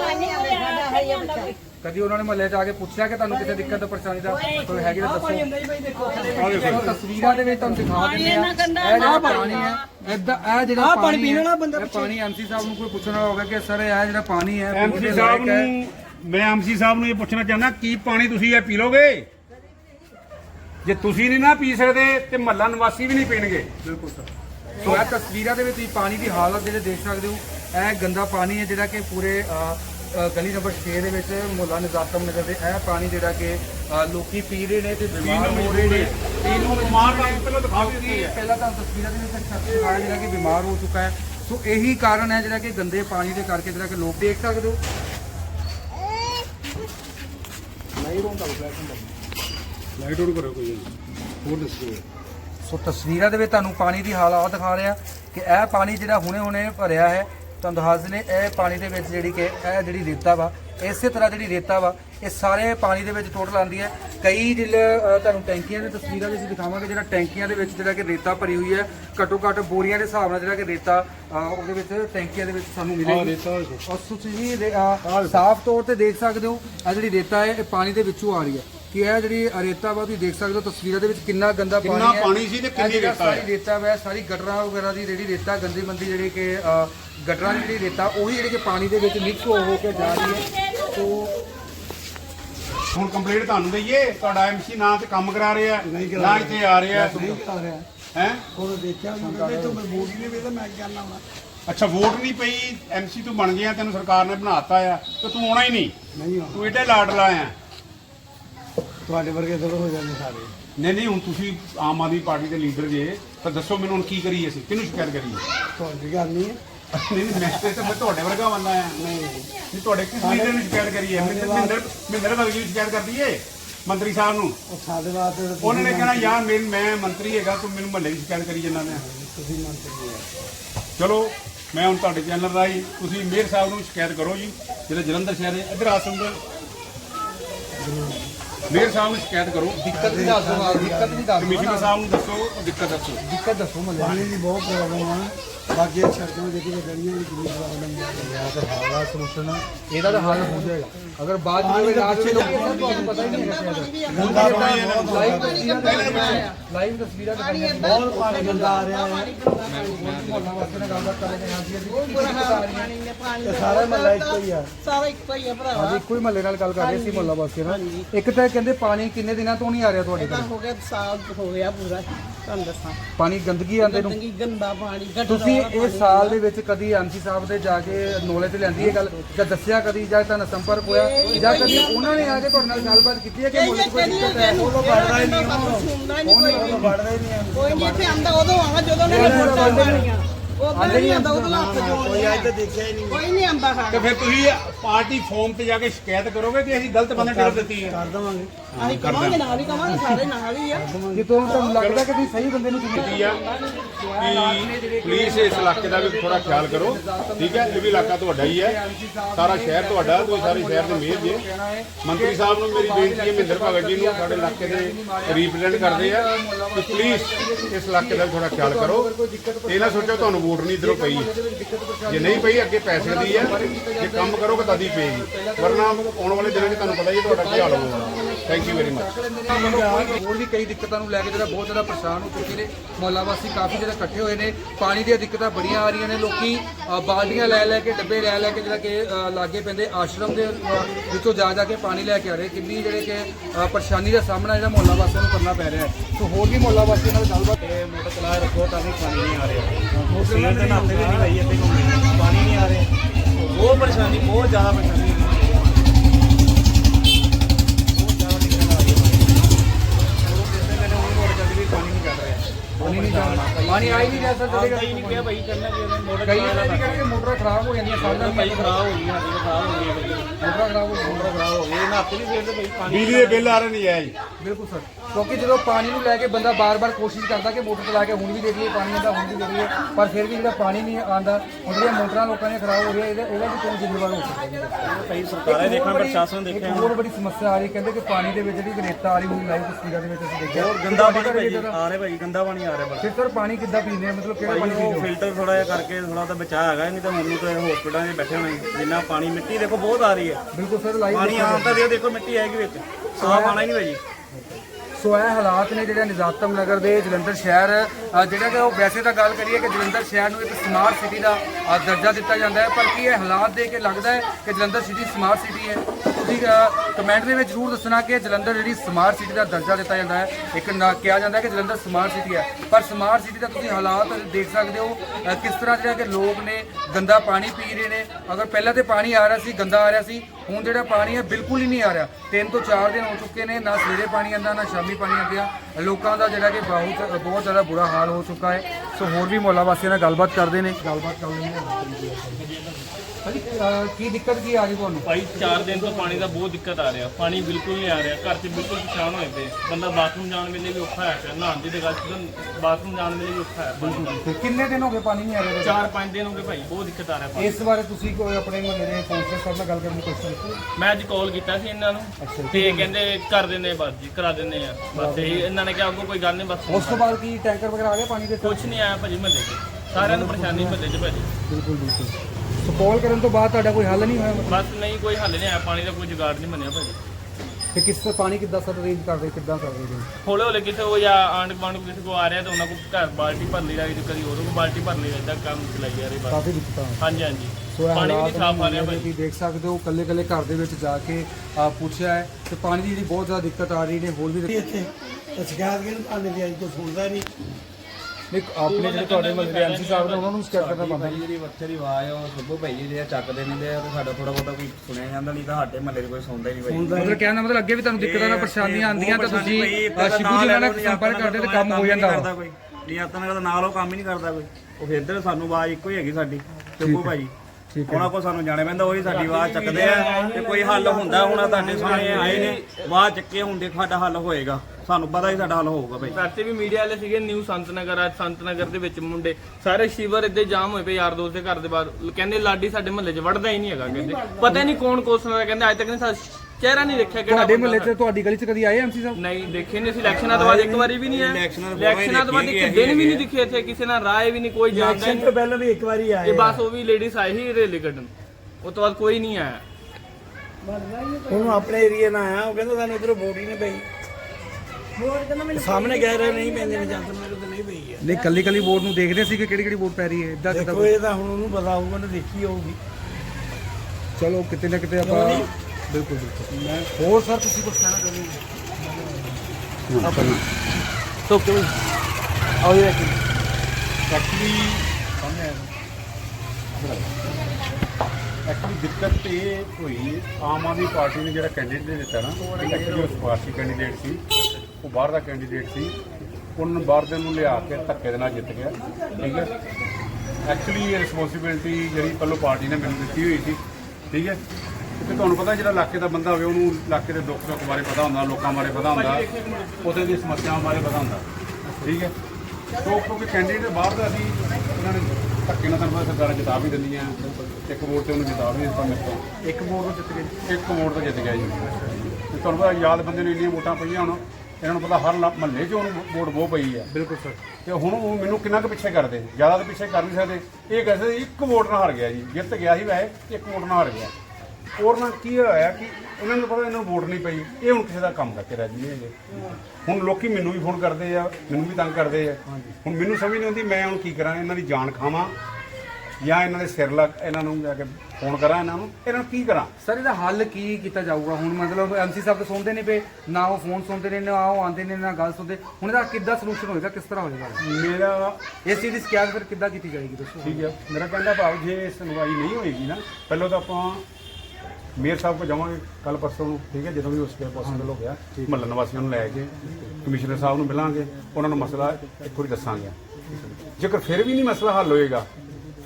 S1: ਕਦੀ ਉਹਨਾਂ ਨੇ ਮੁਹੱਲੇ 'ਚ ਆ ਕੇ ਪੁੱਛਿਆ ਕਿ ਤੁਹਾਨੂੰ ਕਿਸੇ ਦਿੱਕਤ ਦਾ ਪਰੇਸ਼ਾਨੀ ਦਾ ਕੋਈ ਹੈਗੀ ਤਾਂ ਦੱਸੋ। ਤਸਵੀਰਾਂ ਦੇ ਵਿੱਚ ਤੁਹਾਨੂੰ ਦਿਖਾ ਦਿੰਦੇ ਆ। ਇਹ ਜਿਹੜਾ ਪਾਣੀ ਹੈ ਇਦਾਂ ਇਹ ਜਿਹੜਾ ਪਾਣੀ ਪੀਣ ਵਾਲਾ ਬੰਦਾ ਪਾਣੀ ਐਮਸੀ ਸਾਹਿਬ ਨੂੰ ਕੋਈ ਪੁੱਛਣ ਹੋਵੇ ਕਿ ਸਰ ਇਹ ਜਿਹੜਾ ਪਾਣੀ ਹੈ
S3: ਐਮਸੀ ਸਾਹਿਬ। ਨੂੰ ਮੈਂ ਐਮਸੀ ਸਾਹਿਬ ਨੂੰ ਇਹ ਪੁੱਛਣਾ ਚਾਹੁੰਦਾ ਕੀ ਪਾਣੀ ਤੁਸੀਂ ਇਹ ਪੀ ਲੋਗੇ? ਜੇ ਤੁਸੀਂ ਨਹੀਂ ਨਾ ਪੀ ਸਕਦੇ ਤੇ ਮਹੱਲਾ ਨਿਵਾਸੀ ਵੀ ਨਹੀਂ ਪੀਣਗੇ।
S1: ਬਿਲਕੁਲ ਸਰ। ਸੋ ਇਹ ਤਸਵੀਰਾਂ ਦੇ ਵਿੱਚ ਤੁਸੀਂ ਪਾਣੀ ਦੀ ਹਾਲਤ ਜਿਹੜੇ ਦੇਖ ਸਕਦੇ ਹੋ ਇਹ ਗੰਦਾ ਪਾਣੀ ਹੈ ਜਿਹੜਾ ਕਿ ਪੂਰੇ ਗਲੀ ਨੰਬਰ 6 ਦੇ ਵਿੱਚ ਮੁਹੱਲਾ ਨਿਜ਼ਾਤਮ ਨਗਰ ਦੇ ਇਹ ਪਾਣੀ ਜਿਹੜਾ ਕਿ ਲੋਕੀ ਪੀ ਰਹੇ ਨੇ ਤੇ ਬਿਮਾਰ ਹੋ ਰਹੇ ਨੇ। ਪੀਣ ਨੂੰ
S3: ਬਿਮਾਰ ਹੋਣ ਪਹਿਲਾਂ
S1: ਕਿਉਂਕਿ
S3: ਕੀ ਹੈ
S1: ਪਹਿਲਾਂ ਤਾਂ ਤਸਵੀਰਾਂ ਦੇ ਵਿੱਚ ਸ਼ਖਸ ਦਿਖਾਇਆ ਜਿਹੜਾ ਕਿ ਬਿਮਾਰ ਹੋ ਚੁੱਕਾ ਹੈ। ਸੋ ਇਹੀ ਕਾਰਨ ਹੈ ਜਿਹੜਾ ਕਿ ਗੰਦੇ ਪਾਣੀ ਦੇ ਕਰਕੇ ਜਿਹੜਾ ਕਿ ਲੋਕ ਦੇਖ ਸਕਦੇ ਹੋ।
S3: ਲਾਈਟ ਆਨ ਕਰੋ ਕੋਈ ਹੋਰ ਦੱਸੋ।
S1: ਸੋ ਤਸਵੀਰਾਂ ਦੇ ਵਿੱਚ ਤੁਹਾਨੂੰ ਪਾਣੀ ਦੀ ਹਾਲਾਤ ਦਿਖਾ ਰਿਹਾ ਕਿ ਇਹ ਪਾਣੀ ਜਿਹੜਾ ਹੁਣੇ-ਹੁਣੇ ਭਰਿਆ ਹੈ। ਤੁਹਾਨੂੰ ਦੱਸ ਦਿੰਦੇ ਇਹ ਪਾਣੀ ਦੇ ਵਿੱਚ ਜਿਹੜੀ ਕਿ ਇਹ ਜਿਹੜੀ ਰੇਤਾ ਵਾ ਇਸੇ ਤਰ੍ਹਾਂ ਜਿਹੜੀ ਰੇਤਾ ਵਾ ਇਹ ਸਾਰੇ ਪਾਣੀ ਦੇ ਵਿੱਚ ਟੋਟਲ ਆਉਂਦੀ ਹੈ। ਕਈ ਅ, ਤੁਹਾਨੂੰ ਟੈਂਕੀਆਂ ਦੀ ਤਸਵੀਰਾਂ ਵਿੱਚ ਦਿਖਾਵਾਂਗੇ ਜਿਹੜਾ ਟੈਂਕੀਆਂ ਦੇ ਵਿੱਚ ਜਿਹੜਾ ਕਿ ਰੇਤਾ ਭਰੀ ਹੋਈ ਹੈ। ਘੱਟੋ ਘੱਟ ਬੋਰੀਆਂ ਦੇ ਹਿਸਾਬ ਨਾਲ ਜਿਹੜਾ ਕਿ ਰੇਤਾ ਉਹਦੇ ਵਿੱਚ ਟੈਂਕੀਆਂ ਦੇ ਵਿੱਚ ਸਾਨੂੰ ਮਿਲੇਗੀ। ਔਰ ਤੁਸੀਂ ਸਾਫ਼ ਤੌਰ ਤੇ ਦੇਖ ਸਕਦੇ ਹੋ ਆ ਜਿਹੜੀ ਰੇਤਾ ਹੈ ਇਹ ਪਾਣੀ ਦੇ ਵਿੱਚੋਂ ਆ ਰਹੀ ਹੈ। ਕਿ ਇਹ ਜਿਹੜੀ ਰੇਤਾ ਵਾ ਤੁਸੀਂ ਦੇਖ ਸਕਦੇ ਹੋ ਤਸਵੀਰਾਂ ਦੇ ਵਿੱਚ ਕਿੰਨਾ ਗੰਦਾ ਪਾਣੀ
S3: ਕਿੰਨਾ
S1: ਹੈ।
S3: ਪਾਣੀ ਸੀ ਤੇ
S1: ਇਹ
S3: ਕਿੰਨੀ
S1: ਜਿਹੜਾ
S3: ਰੇਤਾ ਹੈ।
S1: ਸਾਰੀ ਰੇਤਾ ਵੈ ਸਾਰੀ ਗਟਰਾਂ ਵਗੈਰਾ ਦੀ ਜਿਹੜੀ ਰੇਤਾ ਗੰਦੀ ਮੰਦੀ ਜਿਹੜੀ ਕਿ ਅ, ਗਟਰਾਂ ਦੀ ਜਿਹੜੀ ਰੇਤਾ ਉਹੀ ਜਿਹੜੀ ਕਿ ਪਾਣੀ ਦੇ ਵਿੱਚ ਮਿਕਸ ਹੋ ਹੋ ਕੇ ਜਾ ਰਹੀ ਹੈ। ਸੋ
S3: ਹੁਣ ਕੰਪਲੀਟ ਤੁਹਾਨੂੰ ਦਈਏ ਤੁਹਾਡਾ ਐਮਸੀ ਨਾਂ ਤੇ ਕੰਮ ਕਰਾ ਰਿਹਾ ਨਾ ਇੱਥੇ ਆ ਰਿਹਾ। ਹੈ?
S5: ਉਹ ਦੇਖਿਆ ਮੈਂ ਤੂੰ ਮੈਂ ਬੋਡੀ ਨਹੀਂ ਵੇਦਾ ਮੈਂ ਕੀ ਕਰਨਾ ਹੁਣ?
S3: ਅੱਛਾ ਵੋਟ ਨਹੀਂ ਪਈ ਐਮਸੀ ਤੂੰ ਬਣ ਗਿਆ ਤੈਨੂੰ ਸਰਕਾਰ ਨੇ ਬਣਾਤਾ ਆ ਤੇ ਤੂੰ ਆਉਣਾ ਹੀ ਨਹੀਂ।
S5: ਨਹੀਂ ਹੁਣ
S3: ਤੂੰ ਏਡੇ ਲਾਡਲਾ ਆ
S5: ਤੁਹਾਡੇ ਵਰਗੇ ਥੋੜਾ ਹੋ ਜਾਂਦੇ ਸਾਰੇ।
S3: ਨਹੀਂ ਨਹੀਂ ਹੁਣ ਤੁਸੀਂ ਆਮ ਆਦਮੀ ਪਾਰਟੀ ਦੇ ਲੀਡਰ ਜੇ ਤਾਂ ਦੱਸੋ ਮੈਨੂੰ ਹੁਣ ਕੀ ਕਰੀਏ ਅਸੀਂ? ਕਿਹਨੂੰ ਸ਼ਿਕਾਇਤ ਕਰੀਏ?
S5: ਤੁਹਾਡੀ ਗੱਲ ਨਹੀਂ ਹੈ।
S3: ਨਹੀਂ ਨਹੀਂ ਮੈਂ ਤੇ ਮੈਂ ਤੁਹਾਡੇ ਵਰਗਾ ਬੰਦਾ ਆ
S5: ਨਹੀਂ
S3: ਨਹੀਂ। ਤੁਹਾਡੇ ਕਿਸ ਲੀਡਰ ਨੂੰ ਸ਼ਿਕਾਇਤ ਕਰੀਏ? ਮਹਿੰਦਰ ਮਹਿੰਦਰ ਵਰਗੀ ਨੂੰ ਸ਼ਿਕਾਇਤ ਕਰ ਦਈਏ ਮੰਤਰੀ ਸਾਹਿਬ ਨੂੰ।
S5: ਉਹ ਸਾਡੇ ਵਾਸਤੇ ਤਾਂ
S3: ਉਹਨਾਂ ਨੇ ਕਹਿਣਾ ਯਾਰ ਮੈਂ ਮੈਂ ਮੰਤਰੀ ਹੈਗਾ ਤੂੰ ਮੈਨੂੰ ਮਹੱਲੇ ਦੀ ਸ਼ਿਕਾਇਤ ਕਰੀ ਜਾਂਦਾ ਮੈਂ।
S5: ਤੁਸੀਂ ਮੰਤਰੀ ਹੋ।
S3: ਚਲੋ ਮੈਂ ਹੁਣ ਤੁਹਾਡੇ ਚੈਨਲ ਰਾਹੀਂ ਤੁਸੀਂ ਮੇਅਰ ਸਾਹਿਬ ਨੂੰ ਸ਼ਿਕਾਇਤ ਕਰੋ ਜੀ। ਜਿਹੜਾ ਜਲੰਧਰ ਸ਼ਹਿਰ ਹੈ ਇੱਧਰ ਆ ਸਕਦੇ ਮੇਅਰ ਸਾਹਿਬ ਨੂੰ ਸ਼ਿਕਾਇਤ ਕਰੋ।
S1: ਦਿੱਕਤ ਨਹੀਂ ਦੱਸ ਦਿੱਕਤ ਨਹੀਂ ਦੱਸ
S3: ਕਮਿਸ਼ਨਰ ਸਾਹਿਬ ਨੂੰ ਦੱਸੋ ਦਿੱਕਤ ਦੱਸੋ।
S1: ਦਿੱਕਤ ਦੱਸੋ
S5: ਪਾਣੀ ਦੀ ਬਹੁਤ ਪ੍ਰੋਬਲਮ ਆ। ਬਾਕੀ ਇਹ ਸੜਕਾਂ ਦੇਖੀ ਤੇ ਗਲੀਆਂ ਦੀ ਕਿੰਨੀ ਪ੍ਰੋਬਲਮ ਆ।
S1: ਯਾ ਤਾਂ ਹਾਲਾ ਸੋਲੂਸ਼ਨ ਇਹਦਾ ਤਾਂ ਹੱਲ ਹੋ ਜਾਏਗਾ। ਅਗਰ ਬਾਅਦ ਵਿੱਚ ਲੋਕੀ ਸਰ ਤੁਹਾਨੂੰ ਪਤਾ ਹੀ ਨਹੀਂ ਸ਼ਾਇਦ
S5: ਗੰਦਾ ਪਾਣੀ ਹੈ ਨਾ।
S1: ਲਾਈਵ ਤਸਵੀਰਾਂ ਲਾਈਵ ਤਸਵੀਰਾਂ ਦਿਖਾਈਆਂ
S5: ਬਹੁਤ ਪਾਣੀ ਗੰਦਾ ਆ ਰਿਹਾ ਹੈ।
S1: ਹਾਂ
S5: ਸਾਰਾ ਮਹੱਲਾ ਇੱਕੋ ਹੀ ਆ।
S6: ਸਾਰਾ ਇੱਕੋ ਹੀ ਆ ਭਰਾਵਾ
S1: ਅੱਜ ਇੱਕੋ ਹੀ ਮਹੱਲੇ ਨਾਲ ਗੱਲ ਕਰ ਰਹੇ ਸੀ ਮੁਹੱਲਾ ਵਾਸੀ ਨਾਲ ਇੱਕ ਤਾਂ ਕਹਿੰਦੇ ਪਾਣੀ ਕਿੰਨੇ ਦਿਨਾਂ ਤੋਂ ਨਹੀਂ ਆ ਰਿਹਾ ਤੁਹਾਡੇ
S6: ਤਾਂ
S1: ਕੋਲ?
S6: ਹੋ ਗਿਆ ਸਾਲ ਹੋ ਗਿਆ ਪੂਰਾ। ਤੁਹਾਨੂੰ ਦੱਸਾਂ।
S1: ਪਾਣੀ ਗੰਦਗੀ ਆਉਂਦੇ ਨੂੰ?
S6: ਗੰਦਗੀ ਗੰਦਾ ਪਾਣੀ ਗਟਰ
S1: ਤੁਸੀਂ ਇਸ ਸਾਲ ਦੇ ਵਿੱਚ ਕਦੀ ਐਮਸੀ ਸਾਹਿਬ ਦੇ ਜਾ ਕੇ ਨੌਲੇਜ ਤੇ ਲੈਂਦੀ ਇਹ ਗੱਲ? ਜਾਂ ਦੱਸਿਆ ਕਦੀ ਜਾਂ ਤੁਹਾਨੂੰ ਸੰਪਰਕ ਹੋਇਆ? ਜਾਂ ਕਦੀ ਉਹਨਾਂ ਨੇ ਆ ਕੇ ਤੁਹਾਡੇ ਨਾਲ ਗੱਲਬਾਤ ਕੀਤੀ ਹੈ ਕਿ ਮੁਲਕ 'ਚ ਕੋਈ ਦਿੱਕਤ ਹੈ?
S6: ਉਹ ਵੜਦਾ ਹੀ ਨਹੀਂ। ਸੁਣਦਾ ਨਹੀਂ ਕੋਈ।
S5: ਵੜਦਾ ਹੀ ਨਹੀਂ।
S6: ਕੋਈ ਨਹੀਂ ਇੱਥੇ ਆਂਦਾ ਉਦੋਂ ਆਵਾ ਜਦੋਂ ਨੇ ਵੋਟਾਂ ਪਾਣੀਆਂ ਉਦੋਂ ਨਹੀਂ ਆਂਦਾ ਉਦੋਂ ਹੱਥ ਜੋੜਦੇ
S5: ਕੋਈ
S6: ਆ।
S5: ਅੱਜ ਤਾਂ ਦੇਖਿਆ ਹੀ ਨਹੀਂ।
S6: ਕੋਈ ਨਹੀਂ ਆਂਦਾ
S3: ਤੇ
S6: ਹੈਗਾ
S3: ਫਿਰ ਤੁਸੀਂ ਪਾਰਟੀ ਫੋਰਮ ਤੇ ਜਾ ਕੇ ਸ਼ਿਕਾਇਤ ਕਰੋਗੇ ਕਿ ਅਸੀਂ ਗਲਤ ਬੰਦੇ ਟਿਕਟ ਦਿੱਤੀ ਹੈ?
S5: ਕਰ ਦਵਾਂਗੇ।
S6: ਅਸੀਂ ਕਵਾਂਗੇ ਨਾਲ ਹੀ ਕਵਾਂਗੇ ਸਾਰੇ ਨਾਲ ਹੀ ਆ।
S1: ਜਿੱਦੋਂ ਤੁਹਾਨੂੰ ਲੱਗਦਾ ਕਿ ਤੁਸੀਂ ਸਹੀ ਬੰਦੇ ਨੂੰ ਚੁਣਿਆ
S3: ਕੀ ਆ ਕਿ ਪੁਲਿਸ ਇਸ ਇਲਾਕੇ ਦਾ ਵੀ ਥੋੜਾ ਖਿਆਲ ਕਰੋ ਠੀਕ ਹੈ? ਇਹ ਵੀ ਇਲਾਕਾ ਤੁਹਾਡਾ ਹੀ ਹੈ। ਸਾਰਾ ਸ਼ਹਿਰ ਤੁਹਾਡਾ ਤੁਸੀਂ ਸਾਰੇ ਸ਼ਹਿਰ ਦੇ ਮੇਅਰ ਜੀ। ਮੰਤਰੀ ਸਾਹਿਬ ਨੂੰ ਮੇਰੀ ਬੇਨਤੀ ਹੈ ਮਹਿੰਦਰ ਭਗਤ ਜੀ ਨੂੰ ਸਾਡੇ ਇਲਾਕੇ ਦੇ ਰਿਪਰੈਜ਼ੈਂਟ ਕਰਦੇ ਆ ਕਿ ਪਲੀਜ਼ ਇਸ ਇਲਾਕੇ ਦਾ ਥੋੜਾ ਖਿਆਲ ਕਰੋ। ਇਹ ਨਾ ਸੋਚੋ ਤੁਹਾਨੂੰ ਵੋਟ ਨਹੀਂ ਇਧਰੋਂ ਪਈ। ਜੇ ਨਹੀਂ ਪਈ ਅੱਗੇ ਪੈਸੇ ਦੀ ਹੈ। ਜੇ ਕੰਮ ਕਰੋਗੇ ਤਦ ਹੀ ਪਏਗੀ ਵਰਨਾ ਆਉਣ ਵਾਲੇ ਦਿਨਾਂ 'ਚ ਤੁਹਾਨੂੰ ਪਤਾ ਹੀ ਹੈ ਤੁਹਾਡਾ ਕੀ ਹਾਲ ਹੋਊਗਾ। ਥੈਂਕ ਯੂ ਵੈਰੀ ਮਚ
S1: ਹੋਰ ਵੀ ਕਈ ਦਿੱਕਤਾਂ ਨੂੰ ਲੈ ਕੇ ਜਿਹੜਾ ਬਹੁਤ ਜ਼ਿਆਦਾ ਪਰੇਸ਼ਾਨ ਹੋ ਚੁੱਕੇ ਨੇ। ਮੁਹੱਲਾ ਵਾਸੀ ਕਾਫੀ ਜਿਹੜਾ ਇਕੱਠੇ ਹੋਏ ਨੇ। ਪਾਣੀ ਦੀਆਂ ਦਿੱਕਤਾਂ ਬੜੀਆਂ ਆ ਰਹੀਆਂ ਨੇ। ਲੋਕੀ ਬਾਲਟੀਆਂ ਲੈ ਲੈ ਕੇ ਡੱਬੇ ਲੈ ਲੈ ਕੇ ਜਿਹੜਾ ਕਿ ਲਾਗੇ ਪੈਂਦੇ ਆਸ਼ਰਮ ਦੇ ਵਿੱਚੋਂ ਜਾ ਜਾ ਕੇ ਪਾਣੀ ਲੈ ਕੇ ਆ ਰਹੇ। ਕਿੰਨੀ ਜਿਹੜੇ ਕਿ ਪਰੇਸ਼ਾਨੀ ਦਾ ਸਾਹਮਣਾ ਜਿਹੜਾ ਮੁਹੱਲਾ ਵਾਸੀਆਂ ਨੂੰ ਕਰਨਾ ਪੈ ਰਿਹਾ ਹੈ। ਸੋ ਹੋਰ ਵੀ ਮੁਹੱਲਾ ਵਾਸੀਆਂ ਨਾਲ ਗੱਲਬਾਤ
S7: ਮੋਟਰ ਚਲਾ ਰੱਖੋ ਤਾਂ ਵੀ ਪਾਣੀ ਨਹੀਂ ਆ ਰਿਹਾ। ਸੇਲ ਦੇ ਨਾਤੇ ਵੀ ਨਹੀਂ ਲਈ ਇੱਥੇ ਪਾਣੀ ਨਹੀਂ ਆ ਰਿਹਾ। ਬਹੁਤ ਪਰੇਸ਼ਾਨੀ, ਬਹੁਤ ਜ਼ਿਆਦਾ ਪਰੇਸ਼ਾਨੀ ਬਹੁਤ ਜ਼ਿਆਦਾ ਦਿੱਕਤ ਆ ਰਹੀ ਹੈ ਉਹ ਕਿਸੇ ਨੇ ਉਹ ਮੋਟਰ ਚੱਲ ਵੀ ਪਾਣੀ ਨਹੀਂ ਚੱਲ ਰਿਹਾ
S1: ਪਾਣੀ ਨਹੀਂ ਜਾਣਾ। ਪਾਣੀ ਆ ਹੀ ਨਹੀਂ ਰਿਹਾ ਸਰ
S7: ਆਉਂਦਾ ਹੀ ਨਹੀਂ ਪਿਆ ਭਾਈ ਕਰਨਾ ਕੀ ਉਹਨੇ ਮੋਟਰ
S1: ਕਈ
S7: ਚਲਾਉਣਾ
S1: ਵਾਰ ਕਹਿੰਦੇ ਕਿ ਮੋਟਰਾਂ ਖਰਾਬ ਹੋ ਜਾਂਦੀਆਂ ਸਾਲਾਂ
S7: ਭਾਈ ਖਰਾਬ ਹੋ ਗਈ ਸਾਡੀ ਤਾਂ ਖਰਾਬ ਹੋ ਗਈ ਹੈ
S1: ਮੋਟਰਾਂ ਖਰਾਬ ਹੋ ਜਾਂਦੀਆਂ
S7: ਮੋਟਰ ਖਰਾਬ ਹੋ ਗਈ ਨਾਤੇ ਨਹੀਂ ਫੇਰਦੇ ਭਾਈ ਪਾਣੀ
S3: ਬਿਜਲੀ ਦੇ ਬਿੱਲ ਆ ਰਹੇ ਨਹੀਂ ਆਏ ਜੀ
S1: ਬਿਲਕੁਲ ਸਰ। ਕਿਉਂਕਿ ਜਦੋਂ ਪਾਣੀ ਨੂੰ ਲੈ ਕੇ ਬੰਦਾ ਬਾਰ-ਬਾਰ ਕੋਸ਼ਿਸ਼ ਕਰਦਾ ਕਿ ਮੋਟਰ ਚਲਾ ਕੇ ਹੁਣ ਵੀ ਦੇਖ ਲਈਏ ਪਾਣੀ ਆਉਂਦਾ ਹੁਣ ਵੀ ਦੇਖ ਲਈਏ ਪਰ ਫਿਰ ਵੀ ਜਿਹੜਾ ਪਾਣੀ ਨਹੀਂ ਆਉਂਦਾ ਜਿਹੜੀਆਂ ਮੋਟਰਾਂ ਲੋਕਾਂ ਦੀਆਂ ਖਰਾਬ ਹੋ ਰਹੀਆਂ ਇਹਦਾ ਇਹਦਾ ਵੀ ਕੋਈ ਜ਼ਿੰਮੇਵਾਰ ਹੋ ਸਕਦਾ ਹੈ
S7: ਭਾਈ ਸਰਕਾਰਾਂ ਦੇਖਣ ਪ੍ਰਸ਼ਾਸਨ
S1: ਇੱਕ
S7: ਦੇਖਿਆ
S1: ਹੋਰ ਬੜੀ ਸਮੱਸਿਆ ਆ ਰਹੀ ਕਹਿੰਦੇ ਕਿ ਪਾਣੀ ਦੇ ਵਿੱਚ ਜਿਹੜੀ ਰੇਤਾ ਆ ਰਹੀ ਹੁਣ ਲਾਈਵ ਤਸਵੀਰਾਂ ਦੇ ਵਿੱਚ ਅਸੀਂ ਦੇਖਿਆ।
S7: ਹੋਰ ਗੰਦਾ ਪਾਣੀ ਆ ਰਿਹਾ ਭਾਈ ਗੰਦਾ ਪਾਣੀ ਆ ਬੜਾ
S1: ਫਿਰ ਸਰ ਪਾਣੀ ਕਿੱਦਾਂ ਪੀਂਦੇ ਆ? ਮਤਲਬ ਕਿਹੜਾ
S7: ਭਾਈ
S1: ਪਾਣੀ
S7: ਉਹ
S1: ਪੀਂਦੇ ਹੋ?
S7: ਫਿਲਟਰ ਥੋੜਾ ਜਿਹਾ ਕਰਕੇ ਥੋੜਾ ਤਾਂ ਬਚਾਅ ਹੈਗਾ ਨਹੀਂ ਤਾਂ ਮੈਨੂੰ ਤਾਂ ਹਸਪੀਟਲਾਂ 'ਚ ਬੈਠੇ ਹੋਣੇ ਜਿੰਨਾ ਪਾਣੀ ਮਿੱਟੀ ਦੇਖੋ ਬਹੁਤ ਆ ਰਹੀ ਹੈ।
S1: ਬਿਲਕੁਲ ਸਰ ਲਾਈਵ
S7: ਪਾਣੀ ਆਉਣ ਤਾਂ ਦਿਓ ਦੇਖੋ ਮਿੱਟੀ ਹੈਗੀ ਵਿੱਚ। ਸਾਫ਼ ਆਣਾ ਹੀ ਨਹੀਂ ਭਾਈ।
S1: ਸੋ ਇਹ ਹਾਲਾਤ ਨੇ ਜਿਹੜੇ ਨਿਜ਼ਾਤਮ ਨਗਰ ਦੇ ਜਲੰਧਰ ਸ਼ਹਿਰ ਅ, ਜਿਹੜਾ ਕਿ ਉਹ ਵੈਸੇ ਤਾਂ ਗੱਲ ਕਰੀਏ ਕਿ ਜਲੰਧਰ ਸ਼ਹਿਰ ਨੂੰ ਇੱਕ ਸਮਾਰਟ ਸਿਟੀ ਦਾ ਅ, ਦਰਜਾ ਦਿੱਤਾ ਜਾਂਦਾ ਹੈ। ਪਰ ਕੀ ਇਹ ਹਾਲਾਤ ਦੇਖ ਕੇ ਲੱਗਦਾ ਹੈ ਕਿ ਜਲੰਧਰ ਸਿਟੀ ਸਮਾਰਟ ਸਿਟੀ ਹੈ? ਤੁਸੀਂ ਕਮੈਂਟ ਦੇ ਵਿੱਚ ਜ਼ਰੂਰ ਦੱਸਣਾ ਕਿ ਜਲੰਧਰ ਜਿਹੜੀ ਸਮਾਰਟ ਸਿਟੀ ਦਾ ਦਰਜਾ ਦਿੱਤਾ ਜਾਂਦਾ ਹੈ। ਇੱਕ ਨਾ ਕਿਹਾ ਜਾਂਦਾ ਕਿ ਜਲੰਧਰ ਸਮਾਰਟ ਸਿਟੀ ਹੈ। ਪਰ ਸਮਾਰਟ ਸਿਟੀ ਦਾ ਤੁਸੀਂ ਹਾਲਾਤ ਦੇਖ ਸਕਦੇ ਹੋ ਕਿਸ ਤਰ੍ਹਾਂ ਜਿਹੜਾ ਕਿ ਲੋਕ ਨੇ ਗੰਦਾ ਪਾਣੀ ਪੀ ਰਹੇ ਨੇ। ਅਗਰ ਪਹਿਲਾਂ ਤੇ ਪਾਣੀ ਆ ਰਿਹਾ ਸੀ, ਗੰਦਾ ਆ ਰਿਹਾ ਸੀ ਹੁਣ ਜਿਹੜਾ ਪਾਣੀ ਹੈ ਬਿਲਕੁਲ ਹੀ ਨਹੀਂ ਆ ਰਿਹਾ। ਤਿੰਨ ਤੋਂ ਚਾਰ ਦਿਨ ਹੋ ਚੁੱਕੇ ਨੇ ਨਾ ਸਵੇਰੇ ਪਾਣੀ ਆਉਂਦਾ ਨਾ ਸ਼ਾਮੀ ਪਾਣੀ ਆਉਂਦਾ ਲੋਕਾਂ ਦਾ ਜਿਹੜਾ ਕਿ ਬਹੁਤ ਬਹੁਤ ਜ਼ਿਆਦਾ ਬੁਰਾ ਹਾਲ ਹੋ ਚੁੱਕਾ ਹੈ। ਸੋ ਹੋਰ ਵੀ ਮੁਹੱਲਾ ਵਾਸੀਆਂ ਨਾਲ ਗੱਲਬਾਤ ਕਰਦੇ ਨੇ। ਗੱਲਬਾਤ ਕਰ ਲੈਂਦੇ ਹਾਂ। ਕੀ ਦਿੱਕਤ ਕੀ ਆ ਰਹੀ ਤੁਹਾਨੂੰ?
S7: ਭਾਈ 4 ਦਿਨ ਤੋਂ ਪਾਣੀ ਦਾ ਬਹੁਤ ਦਿੱਕਤ ਆ ਰਿਹਾ। ਪਾਣੀ ਬਿਲਕੁਲ ਨਹੀਂ ਆ ਰਿਹਾ। ਘਰ 'ਚ ਬਿਲਕੁਲ ਪਰੇਸ਼ਾਨ ਹੋਏ ਪਏ। ਬੰਦਾ ਬਾਥਰੂਮ ਜਾਣ ਵੇਲੇ ਵੀ ਔਖਾ ਹੈ। ਨਹਾਉਣ ਦੀ ਤੇ ਗੱਲ ਛੱਡੋ ਬਾਥਰੂਮ ਜਾਣ ਵੇਲੇ ਵੀ ਔਖਾ ਹੈ।
S1: ਤੇ ਕਿੰਨੇ ਦਿਨ ਹੋ ਗਏ ਪਾਣੀ ਨਹੀਂ ਆ ਰਿਹਾ?
S7: ਚਾਰ ਪੰਜ ਦਿਨ ਹੋ ਗਏ ਭਾਈ। ਬਹੁਤ ਦਿੱਕਤ ਆ ਰਿਹਾ
S1: ਇਸ ਬਾਰੇ ਤੁਸੀਂ ਕੋਈ ਆਪਣੇ ਮੁਹੱਲੇ ਦੇ ਕੌਂਸਲਰ ਸਾਹਿਬ ਨਾਲ ਗੱਲ ਕਰਨ ਦੀ ਕੋਸ਼ਿਸ਼
S7: ਮੈਂ ਅੱਜ ਕਾਲ ਕੀਤਾ ਸੀ ਇਹਨਾਂ ਨੂੰ ਤੇ ਕਹਿੰਦੇ ਕਰ ਦਿੰਦੇ ਬਸ ਜੀ ਕਰਾ ਦਿੰਦੇ ਆ। ਬਸ ਇਹ ਇਹਨਾਂ ਨੇ ਕਿਹਾ ਅੱਗੋਂ ਕੋਈ ਗੱਲ ਨਹੀਂ ਬਸ
S1: ਉਸ ਤੋਂ ਬਾਅਦ ਕੀ ਟੈਂਕਰ ਵਗੈਰਾ ਆ ਗਿਆ ਪਾਣੀ ਦੇ
S7: ਕੁਝ ਨਹੀਂ ਆਇਆ ਭਾਜੀ ਮਹੱਲੇ 'ਚ। ਸਾਰਿਆਂ ਨੂੰ ਪਰੇਸ਼ਾਨੀ ਮਹੱਲੇ 'ਚ ਭਾਜੀ।
S1: ਬਿਲਕੁਲ ਬਿਲਕੁਲ। ਸੋ ਕਾਲ ਕਰਨ ਤੋਂ ਬਾਅਦ ਤੁਹਾਡਾ ਕੋਈ ਹੱਲ ਨਹੀਂ ਹੋਇਆ
S7: ਬਸ ਨਹੀਂ ਕੋਈ ਹੱਲ ਨਹੀਂ ਆਇਆ। ਪਾਣੀ ਦਾ ਕੋਈ ਜੁਗਾੜ ਨਹੀਂ ਬਣਿਆ ਭਾਜੀ।
S1: ਤੇ ਕਿਸ ਤਰ੍ਹਾਂ ਪਾਣੀ ਕਿੱਦਾਂ ਸਰ ਅਰੇਂਜ ਕਰਦੇ ਕਿੱਦਾਂ ਕਰਦੇ ਜੀ
S7: ਹੌਲੇ ਹੌਲੇ ਕੋ ਜਾਂ ਆਂਡ ਗੁਆਂਢ ਕਿਸੇ ਕੋ ਆ ਰਿਹਾ ਤਾਂ ਉਹਨਾਂ ਕੋ ਘਰ ਬਾਲਟੀ ਭਰ ਲਈ ਰਹੀ ਕਦੀ ਉਹਦੇ ਕੋ ਬਾਲਟੀ ਭਰ ਲਈ ਕੰਮ ਚਲਾਈ ਜਾ ਰਹੀ ਬਸ।
S1: ਕਾਫੀ ਦਿੱਕਤਾਂ।
S7: ਹਾਂਜੀ ਹਾਂਜੀ।
S1: ਸੋ ਇਹ
S7: ਪਾਣੀ ਵੀ
S1: ਹਾਲਾਤ
S7: ਨਹੀਂ ਸਾਫ਼ ਆ ਰਿਹਾ ਭਾਜੀ
S1: ਤੁਸੀਂ ਦੇਖ ਸਕਦੇ ਹੋ ਕੱਲੇ ਕੱਲੇ ਘਰ ਦੇ ਵਿੱਚ ਜਾ ਕੇ ਆ ਪੁੱਛਿਆ ਹੈ ਤੇ ਪਾਣੀ ਦੀ ਜਿਹੜੀ ਬਹੁਤ ਜ਼ਿਆਦਾ ਦਿੱਕਤ ਆ ਰਹੀ ਨੇ ਹੋਰ ਵੀ
S5: ਇੱਥੇ ਸ਼ਿਕਾਇਤ ਕਿਹਨੂੰ ਪਾਣੇ ਦੀ ਅੱਜ ਕੋਈ ਸੁਣਦਾ ਨਹੀਂ।
S1: ਨਹੀਂ ਆਪਣੇ ਜਿਹੜੇ ਤੁਹਾਡੇ ਮਹੱਲੇ ਦੇ ਐਮਸੀ ਸਾਹਿਬ ਨੇ ਉਹਨਾਂ ਨੂੰ ਸ਼ਿਕਾਇਤ ਕਰਨਾ ਪੈਂਦਾ
S8: ਭਾਈ ਜਿਹੜੀ ਵੱਖਰੀ ਆਵਾਜ਼ ਆ ਉਹ ਸੁੱਭੂ ਭਾਈ ਜਿਹੜੇ ਆ ਚੱਕਦੇ ਨਹੀਂ ਦੇ ਤੇ ਸਾਡਾ ਥੋੜਾ ਬਹੁਤਾ ਕੋਈ ਸੁਣਿਆ ਜਾਂਦਾ ਨਹੀਂ ਤਾਂ ਸਾਡੇ ਮਹੱਲੇ ਦੇ ਕੋਈ ਸੁਣਦਾ ਹੀ ਨਹੀਂ ਭਾਈ
S1: ਮਤਲਬ ਕਹਿਣ ਦਾ ਮਤਲਬ ਅੱਗੇ ਵੀ ਤੁਹਾਨੂੰ ਦਿੱਕਤਾਂ ਨਾਲ ਪਰੇਸ਼ਾਨੀਆਂ ਆਉਂਦੀਆਂ ਤਾਂ ਤੁਸੀਂ ਅ, ਸ਼ਿਬੂ ਜੀ ਨਾਲ ਸੰਪਰਕ ਕਰਦੇ ਤੇ ਕੰਮ ਹੋ ਜਾਂਦਾ ਵਾ।
S8: ਕੋਈ। ਨਿਯਤਨ ਦਾ ਨਾਲ ਉਹ ਕੰਮ ਹੀ ਨਹੀਂ ਕਰਦਾ ਕੋਈ। ਉਹ ਫਿਰ ਇੱਧਰ ਸਾਨੂੰ ਆਵਾਜ਼ ਇੱਕੋ ਹੀ ਹੈਗੀ ਸਾਡੀ ਸੁੱਭੂ ਭਾਈ। ਉਹਨਾਂ ਕੋਲ ਸਾਨੂੰ ਜਾਣੇ ਪੈਂਦਾ ਉਹੀ ਸਾਡੀ ਆਵਾਜ਼ ਚੱਕਦੇ ਆ ਤੇ ਕੋਈ ਹੱਲ ਹੁੰਦਾ ਹੁਣ ਤੁਹਾਡੇ ਸਾਹਮਣੇ ਆਏ ਨੇ ਆਵਾਜ਼ ਚੱਕੇ ਹੁੰਦੇ ਸਾਡਾ ਹੱਲ ਹੋਏਗਾ। ਸਾਨੂੰ ਪਤਾ ਹੀ ਸਾਡਾ ਹੱਲ ਹੋਊਗਾ ਭਾਈ
S7: ਰਾਤੀ ਵੀ ਮੀਡੀਆ ਵਾਲੇ ਸੀਗੇ ਨਿਊ ਸੰਤਨਗਰ ਅੱਜ ਸੰਤਨਗਰ ਦੇ ਵਿੱਚ ਮੁੰਡੇ। ਸਾਰੇ ਸ਼ਿਵਰ ਇੱਦੇ ਜਾਮ ਹੋਏ ਪਏ ਯਾਰ ਦੋਸਤ ਦੇ ਘਰ ਦੇ ਬਾਹਰ। ਕਹਿੰਦੇ ਲਾਡੀ ਸਾਡੇ ਮਹੱਲੇ 'ਚ ਵੜਦਾ ਹੀ ਨਹੀਂ ਹੈਗਾ ਕਹਿੰਦੇ। ਪਤਾ ਹੀ ਨਹੀਂ ਕੌਣ ਕੋਸਣਾ ਕਹਿੰਦੇ ਅੱਜ ਤੱਕ ਨਹੀਂ ਸਾਡਾ ਚਿਹਰਾ ਨਹੀਂ ਦੇਖਿਆ ਕਿਹੜਾ
S1: ਤੁਹਾਡੇ ਮਹੱਲੇ 'ਚ ਤੁਹਾਡੀ ਗਲੀ 'ਚ ਕਦੀ ਆਏ ਐਮਸੀ ਸਾਹਿਬ?
S7: ਨਹੀਂ ਦੇਖੇ ਨਹੀਂ ਅਸੀਂ। ਇਲੈਕਸ਼ਨਾਂ ਤੋਂ ਬਾਅਦ ਇੱਕ ਵਾਰੀ ਵੀ ਨਹੀਂ ਆਏ।
S8: ਇਲੈਕਸ਼ਨਾਂ ਤੋਂ ਬਾਅਦ
S7: ਇੱਕ ਦਿਨ ਵੀ ਨਹੀਂ ਦਿਖੇ ਇੱਥੇ ਕਿਸੇ ਨਾਲ ਰਾਏ ਵੀ ਨਹੀਂ ਕੋਈ ਜਾਣਦਾ
S5: ਇਲੈਕਸ਼ਨ ਤੋਂ ਪਹਿਲਾਂ ਵੀ ਇੱਕ ਵਾਰੀ ਆਏ
S7: ਇਹ ਬਸ ਉਹ ਵੀ ਲੇਡੀਜ਼ ਆਏ ਹੀ ਰੈਲੀ ਕੱਢਣ। ਉਸ ਤੋਂ ਬਾਅਦ ਕੋਈ ਨਹੀਂ ਆਇਆ।
S5: ਉਹਨੂੰ ਆਪਣੇ ਏਰੀਆ ਨਾਲ ਆਇਆ ਉਹ ਕਹਿੰਦਾ ਸਾਨੂੰ ਇਧਰੋਂ ਵੋਟ ਹੀ ਨਹੀਂ ਪਈ। ਸਾਹਮਣੇ ਕਹਿ ਰਹੇ ਨਹੀਂ ਪੈਂਦੇ ਨੇ ਜੰਤਰ ਮੇਰੇ ਤਾਂ ਨਹੀਂ ਪਈ ਹੈ
S1: ਨਹੀਂ ਕੱਲੀ ਕੱਲੀ ਵੋਟ ਨੂੰ ਦੇਖਦੇ ਸੀ ਕਿ ਕਿਹੜੀ ਕਿਹੜੀ ਵੋਟ ਪੈ ਰਹੀ ਹੈ ਇਦਾਂ
S5: ਦੇਖੋ ਇਹ ਤਾਂ ਹੁਣ ਉਹਨੂੰ ਪਤਾ ਹੋਊਗਾ ਉਹਨੇ ਦੇਖੀ ਹੋਊਗੀ।
S1: ਚਲੋ ਕਿਤੇ ਨਾ ਕਿਤੇ ਆਪਾਂ ਬਿਲਕੁਲ ਬਿਲਕੁਲ। ਹੋਰ ਸਰ ਤੁਸੀਂ ਕੁਝ ਕਹਿਣਾ ਚਾਹੁੰਦੇ ਹੋ?
S7: ਸੋ ਕਿਉਂ?
S1: ਆਓ ਇਹ
S3: ਐਕਚੁਅਲੀ ਐਕਚੁਅਲੀ ਦਿੱਕਤ ਤੇ ਇਹ ਹੋਈ ਆਮ ਆਦਮੀ ਪਾਰਟੀ ਨੇ ਜਿਹੜਾ ਕੈਂਡੀਡੇਟ ਦਿੱਤਾ ਨਾ ਐਕਚੁਅਲੀ ਉਹ ਸਿਫਾਰਸ਼ੀ ਕੈਂਡੀਡੇਟ ਸੀ ਉਹ ਬਾਹਰ ਦਾ ਕੈਂਡੀਡੇਟ ਸੀ ਉਹਨੂੰ ਬਾਹਰ ਦੇ ਨੂੰ ਲਿਆ ਕੇ ਧੱਕੇ ਦੇ ਨਾਲ ਜਿੱਤ ਗਿਆ ਠੀਕ ਹੈ? ਐਕਚੁਅਲੀ ਇਹ ਰਿਸਪੌਂਸਿਬਿਲਟੀ ਜਿਹੜੀ ਪਹਿਲੋਂ ਪਾਰਟੀ ਨੇ ਮੈਨੂੰ ਦਿੱਤੀ ਹੋਈ ਸੀ ਠੀਕ ਹੈ? ਕਿਉਂਕਿ ਤੁਹਾਨੂੰ ਪਤਾ ਜਿਹੜਾ ਇਲਾਕੇ ਦਾ ਬੰਦਾ ਹੋਵੇ ਉਹਨੂੰ ਇਲਾਕੇ ਦੇ ਦੁੱਖ ਸੁੱਖ ਬਾਰੇ ਪਤਾ ਹੁੰਦਾ ਲੋਕਾਂ ਬਾਰੇ ਪਤਾ ਹੁੰਦਾ ਉਹਦੇ ਦੀ ਸਮੱਸਿਆਵਾਂ ਬਾਰੇ ਪਤਾ ਹੁੰਦਾ। ਠੀਕ ਹੈ? ਸੋ ਕਿਉਂਕਿ ਕੈਂਡੀਡੇਟ ਬਾਹਰ ਦਾ ਸੀ ਉਹਨਾਂ ਨੇ ਧੱਕੇ ਨਾਲ ਤੁਹਾਨੂੰ ਪਤਾ ਸਰਕਾਰਾਂ ਜਿਤਾ ਵੀ ਦਿੰਦੀਆਂ ਇੱਕ ਵੋਟ ਤੇ ਉਹਨੂੰ ਜਿਤਾ ਵੀ ਦਿੱਤਾ ਮੇਰੇ ਤੋਂ। ਇੱਕ ਵੋਟ ਤੋਂ ਜਿੱਤ ਗਏ ਇੱਕ ਵੋਟ ਤੋਂ ਜਿੱਤ ਗਿਆ ਜੀ। ਤੇ ਤੁਹਾਨੂੰ ਪਤਾ ਯਾਦ ਬੰਦੇ ਨੂੰ ਇੰਨੀਆਂ ਵੋਟਾਂ ਪਈਆਂ ਹੁਣ ਇਹਨਾਂ ਨੂੰ ਪਤਾ ਹਰ ਮਹੱਲੇ 'ਚ ਉਹਨੂੰ ਵੋਟ ਬਹੁਤ ਪਈ ਹੈ
S1: ਬਿਲਕੁਲ ਸਰ।
S3: ਤੇ ਹੁਣ ਉਹ ਮੈਨੂੰ ਕਿੰਨਾ ਕੁ ਪਿੱਛੇ ਕਰਦੇ ਜ਼ਿਆਦਾ ਤਾਂ ਪਿੱਛੇ ਕਰ ਨਹੀਂ ਸਕਦੇ। ਇਹ ਕਹਿੰਦੇ ਇੱਕ ਵੋਟ ਨਾਲ ਹਾਰ ਗਿਆ ਜੀ ਜਿੱਤ ਗਿਆ ਸੀ ਵੈਸੇ ਇੱਕ ਵੋਟ ਨਾਲ ਹਾਰ ਗਿਆ। ਹੋਰ ਨਾਲ ਕੀ ਹੋਇਆ ਕਿ ਇਹਨਾਂ ਨੂੰ ਪਤਾ ਇਹਨਾਂ ਨੂੰ ਵੋਟ ਨਹੀਂ ਪਈ। ਇਹ ਹੁਣ ਕਿਸੇ ਦਾ ਕੰਮ ਕਰਕੇ ਰਾਜੀ ਨਹੀਂ ਹੈਗੇ। ਹੁਣ ਲੋਕੀ ਮੈਨੂੰ ਵੀ ਫੋਨ ਕਰਦੇ ਆ ਮੈਨੂੰ ਵੀ ਤੰਗ ਕਰਦੇ ਆ। ਹੁਣ ਮੈਨੂੰ ਸਮਝ ਨਹੀਂ ਆਉਂਦੀ ਮੈਂ ਹੁਣ ਕੀ ਕਰਾਂ ਇਹਨਾਂ ਦੀ ਜਾਨ ਖਾਵਾਂ ਜਾਂ ਇਹਨਾਂ ਦੇ ਸਿਰ ਲੱਗ ਇਹਨਾਂ ਨੂੰ ਜਾ ਕੇ ਫੋਨ ਕਰਾਂ ਇਹਨਾਂ ਨੂੰ ਇਹਨਾਂ ਨੂੰ ਕੀ ਕਰਾਂ?
S1: ਸਰ ਇਹਦਾ ਹੱਲ ਕੀ ਕੀਤਾ ਜਾਊਗਾ? ਹੁਣ ਮਤਲਬ ਐਮਸੀ ਸਾਹਿਬ ਤਾਂ ਸੁਣਦੇ ਨਹੀਂ ਪਏ ਨਾ ਉਹ ਫੋਨ ਸੁਣਦੇ ਨੇ ਨਾ ਉਹ ਆਉਂਦੇ ਨੇ ਨਾ ਗੱਲ ਸੁਣਦੇ। ਹੁਣ ਇਹਦਾ ਕਿੱਦਾਂ ਸੋਲੂਸ਼ਨ ਹੋਏਗਾ? ਕਿਸ ਤਰ੍ਹਾਂ ਹੋਏਗਾ?
S3: ਮੇਰਾ
S1: ਇਸ ਚੀਜ਼ ਦੀ ਸ਼ਿਕਾਇਤ ਫਿਰ ਕਿੱਦਾਂ ਕੀਤੀ ਜਾਏਗੀ? ਦੱਸੋ।
S3: ਠੀਕ ਹੈ ਮੇਰਾ ਕਹਿੰਦਾ ਭਾਵ ਜੇ ਸੁਣਵਾਈ ਨਹੀਂ ਹੋਏਗੀ ਨਾ ਪਹਿਲਾਂ ਤਾਂ ਆਪਾਂ ਮੇਅਰ ਸਾਹਿਬ ਕੋਲ ਜਾਵਾਂਗੇ ਕੱਲ ਪਰਸੋਂ ਨੂੰ ਠੀਕ ਹੈ? ਜਦੋਂ ਵੀ ਉਸ ਕੇ ਪੋਸੀਬਲ ਹੋ ਗਿਆ। ਮਹੱਲਾ ਨਿਵਾਸੀਆਂ ਨੂੰ ਲੈ ਕੇ ਕਮਿਸ਼ਨਰ ਸਾਹਿਬ ਨੂੰ ਮਿਲਾਂਗੇ ਉਹਨਾਂ ਨੂੰ ਮਸਲਾ ਇੱਕ ਵਾਰੀ ਦੱਸਾਂਗੇ। ਜੇਕਰ ਫਿਰ ਵੀ ਨਹੀਂ ਮਸਲਾ ਹੱਲ ਹੋਏਗਾ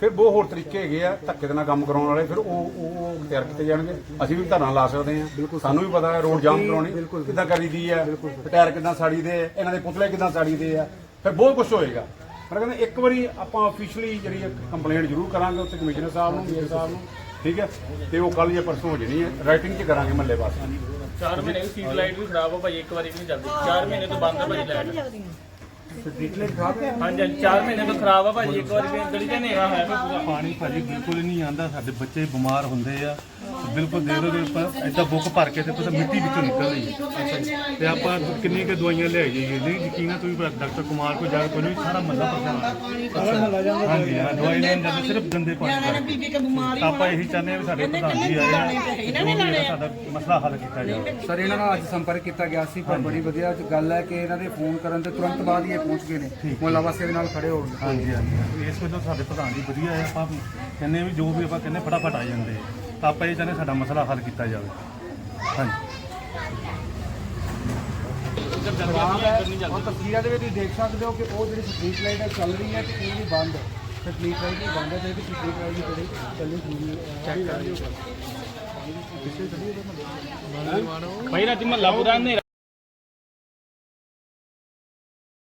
S3: ਫਿਰ ਬਹੁਤ ਹੋਰ ਤਰੀਕੇ ਹੈਗੇ ਆ ਧੱਕੇ ਦੇ ਨਾਲ ਕੰਮ ਕਰਾਉਣ ਵਾਲੇ ਫਿਰ ਉਹ ਉਹ ਤਿਆਰ ਕੀਤੇ ਜਾਣਗੇ। ਅਸੀਂ ਵੀ ਧਰਨਾ ਲਾ ਸਕਦੇ ਹਾਂ। ਸਾਨੂੰ ਵੀ ਪਤਾ ਹੈ ਰੋਡ ਜਾਮ ਕਰਾਉਣੀ ਕਿੱਦਾਂ ਕਰੀਦੀ ਹੈ ਟਾਇਰ ਕਿੱਦਾਂ ਸਾੜੀ ਦੇ ਇਹਨਾਂ ਦੇ ਪੁਤਲੇ ਕਿੱਦਾਂ ਸਾੜੀ ਦੇ ਆ ਫਿਰ ਬਹੁਤ ਕੁਝ ਹੋਏਗਾ। ਪਰ ਕਹਿੰਦੇ ਇੱਕ ਵਾਰੀ ਆਪਾਂ ਅਫੀਸ਼ੀਅਲੀ ਜਿਹੜੀ ਕੰਪਲੇਂਟ ਜ਼ਰੂਰ ਕਰਾਂਗੇ ਉੱਥੇ ਕਮਿਸ਼ਨਰ ਸਾਹਿਬ ਨੂੰ ਮੇਅਰ ਸਾਹਿਬ ਨੂੰ ਠੀਕ ਹੈ? ਤੇ ਉਹ ਕੱਲ ਜਾਂ ਪਰਸੋਂ ਹੋ ਜਣੀ ਹੈ। ਰਾਈਟਿੰਗ 'ਚ ਕਰਾਂਗੇ ਮੱਲੇ ਵਾਸਤੇ
S7: 4 ਮਹੀਨੇ ਦੀ ਸੀਟ ਲਾਈਟ ਵੀ ਖਰਾਬ ਹੋ ਭਾਈ ਇੱਕ ਵਾਰੀ ਵੀ ਨਹੀਂ ਚੱਲਦੀ। 4 ਮਹੀਨੇ ਤੋਂ ਬੰਦ ਆ ਭਾਈ ਲਾਈਟ
S1: ਟ੍ਰੀਟਮੈਂਟ ਖਰਾਬ ਹੈ?
S7: ਹਾਂਜੀ 4 ਮਹੀਨੇ ਤੋਂ ਖਰਾਬ ਆ ਭਾਜੀ ਇੱਕ ਵਾਰੀ ਵੀ ਗਲੀ 'ਚ ਹਨੇਰਾ ਹੋਇਆ।
S9: ਪਾਣੀ ਭਾਜੀ ਬਿਲਕੁਲ ਹੀ ਨਹੀਂ ਆਂਦਾ ਸਾਡੇ ਬੱਚੇ ਬਿਮਾਰ ਹੁੰਦੇ ਆ। ਬਿਲਕੁਲ ਦੇ ਦੋ ਆਪਾਂ। ਏਦਾਂ ਬੁੱਕ ਭਰ ਕੇ ਤੇ ਪਤਾ ਮਿੱਟੀ ਵਿੱਚੋਂ ਨਿਕਲ ਰਹੀ ਹੈ ਤੇ ਆਪਾਂ ਕਿੰਨੀ ਕੁ ਦਵਾਈਆਂ ਲਿਆਈ ਜਾਈਏ ਨਹੀਂ ਯਕੀਨ ਹੈ ਤੁਸੀਂ ਡਾਕਟਰ ਕੁਮਾਰ ਕੋਲ ਜਾ ਕੇ ਕੋਈ ਸਾਰਾ ਮੱਲਾ ਪਰੇਸ਼ਾਨ ਹਾਂਜੀ ਹਾਂ ਦਵਾਈ ਲੈਣ ਜਾਂਦੇ ਸਿਰਫ ਗੰਦੇ ਪਾਣੀ
S6: ਕੇ ਬਿਮਾਰੀ
S9: ਆਪਾਂ ਇਹੀ ਚਾਹੁੰਦੇ ਵੀ ਸਾਡੇ ਪ੍ਰਧਾਨ ਜੀ ਆਏ ਆ ਜੋ ਸਾਡਾ ਮਸਲਾ ਹੱਲ ਕੀਤਾ ਜਾਵੇ।
S1: ਸਰ ਇਹਨਾਂ ਨਾਲ ਅੱਜ ਸੰਪਰਕ ਕੀਤਾ ਗਿਆ ਸੀ ਪਰ ਬੜੀ ਵਧੀਆ ਗੱਲ ਹੈ ਕਿ ਇਹਨਾਂ ਦੇ ਫੋਨ ਕਰਨ ਤੇ ਤੁਰੰਤ ਬਾਅਦ ਹੀ ਇਹ ਪਹੁੰਚ ਗਏ ਨੇ। ਮੁਹੱਲਾ ਵਾਸੀਆਂ ਦੇ ਨਾਲ ਖੜੇ ਹੋ ਗਏ।
S9: ਹਾਂਜੀ ਹਾਂਜੀ। ਇਸ ਵੇਲੇ ਸਾਡੇ ਪ੍ਰਧਾਨ ਜੀ ਵਧੀਆ ਹੈ। ਆਪਾਂ ਕਹਿੰਦੇ ਹਾਂ ਵੀ ਜੋ ਵੀ ਆਪਾਂ ਕਹਿੰਦੇ ਫਟਾਫਟ ਆ ਜਾਂਦੇ ਆ। ਤਾਂ ਆਪਾਂ ਇਹ ਚਾਹੁੰਦੇ ਸਾਡਾ ਮਸਲਾ ਹੱਲ ਕੀਤਾ ਜਾਵੇ। ਹਾਂਜੀ।
S1: ਖਰਾਬ ਹੈ ਔਰ ਤਸਵੀਰਾਂ ਦੇ ਵਿੱਚ ਤੁਸੀਂ ਦੇਖ ਸਕਦੇ ਹੋ ਕਿ ਉਹ ਜਿਹੜੀ ਸਟਰੀਟ ਲਾਈਟ ਹੈ ਚੱਲ ਰਹੀ ਹੈ ਤੇ ਇਹ ਵੀ ਬੰਦ ਹੈ। ਸਟਰੀਟ ਲਾਈਟ ਵੀ ਬੰਦ ਹੈ ਤੇ ਇਹਦੀ ਸਟਰੀਟ ਲਾਈਟ ਵੀ ਜਿਹੜੀ ਚੱਲੀ ਹੋਈ ਹੈ ਚੈੱਕ ਕਰ ਲਿਓ
S7: ਭਾਈ ਰਾਤੀ ਮਹੱਲਾ ਪੂਰਾ ਹਨੇਰਾ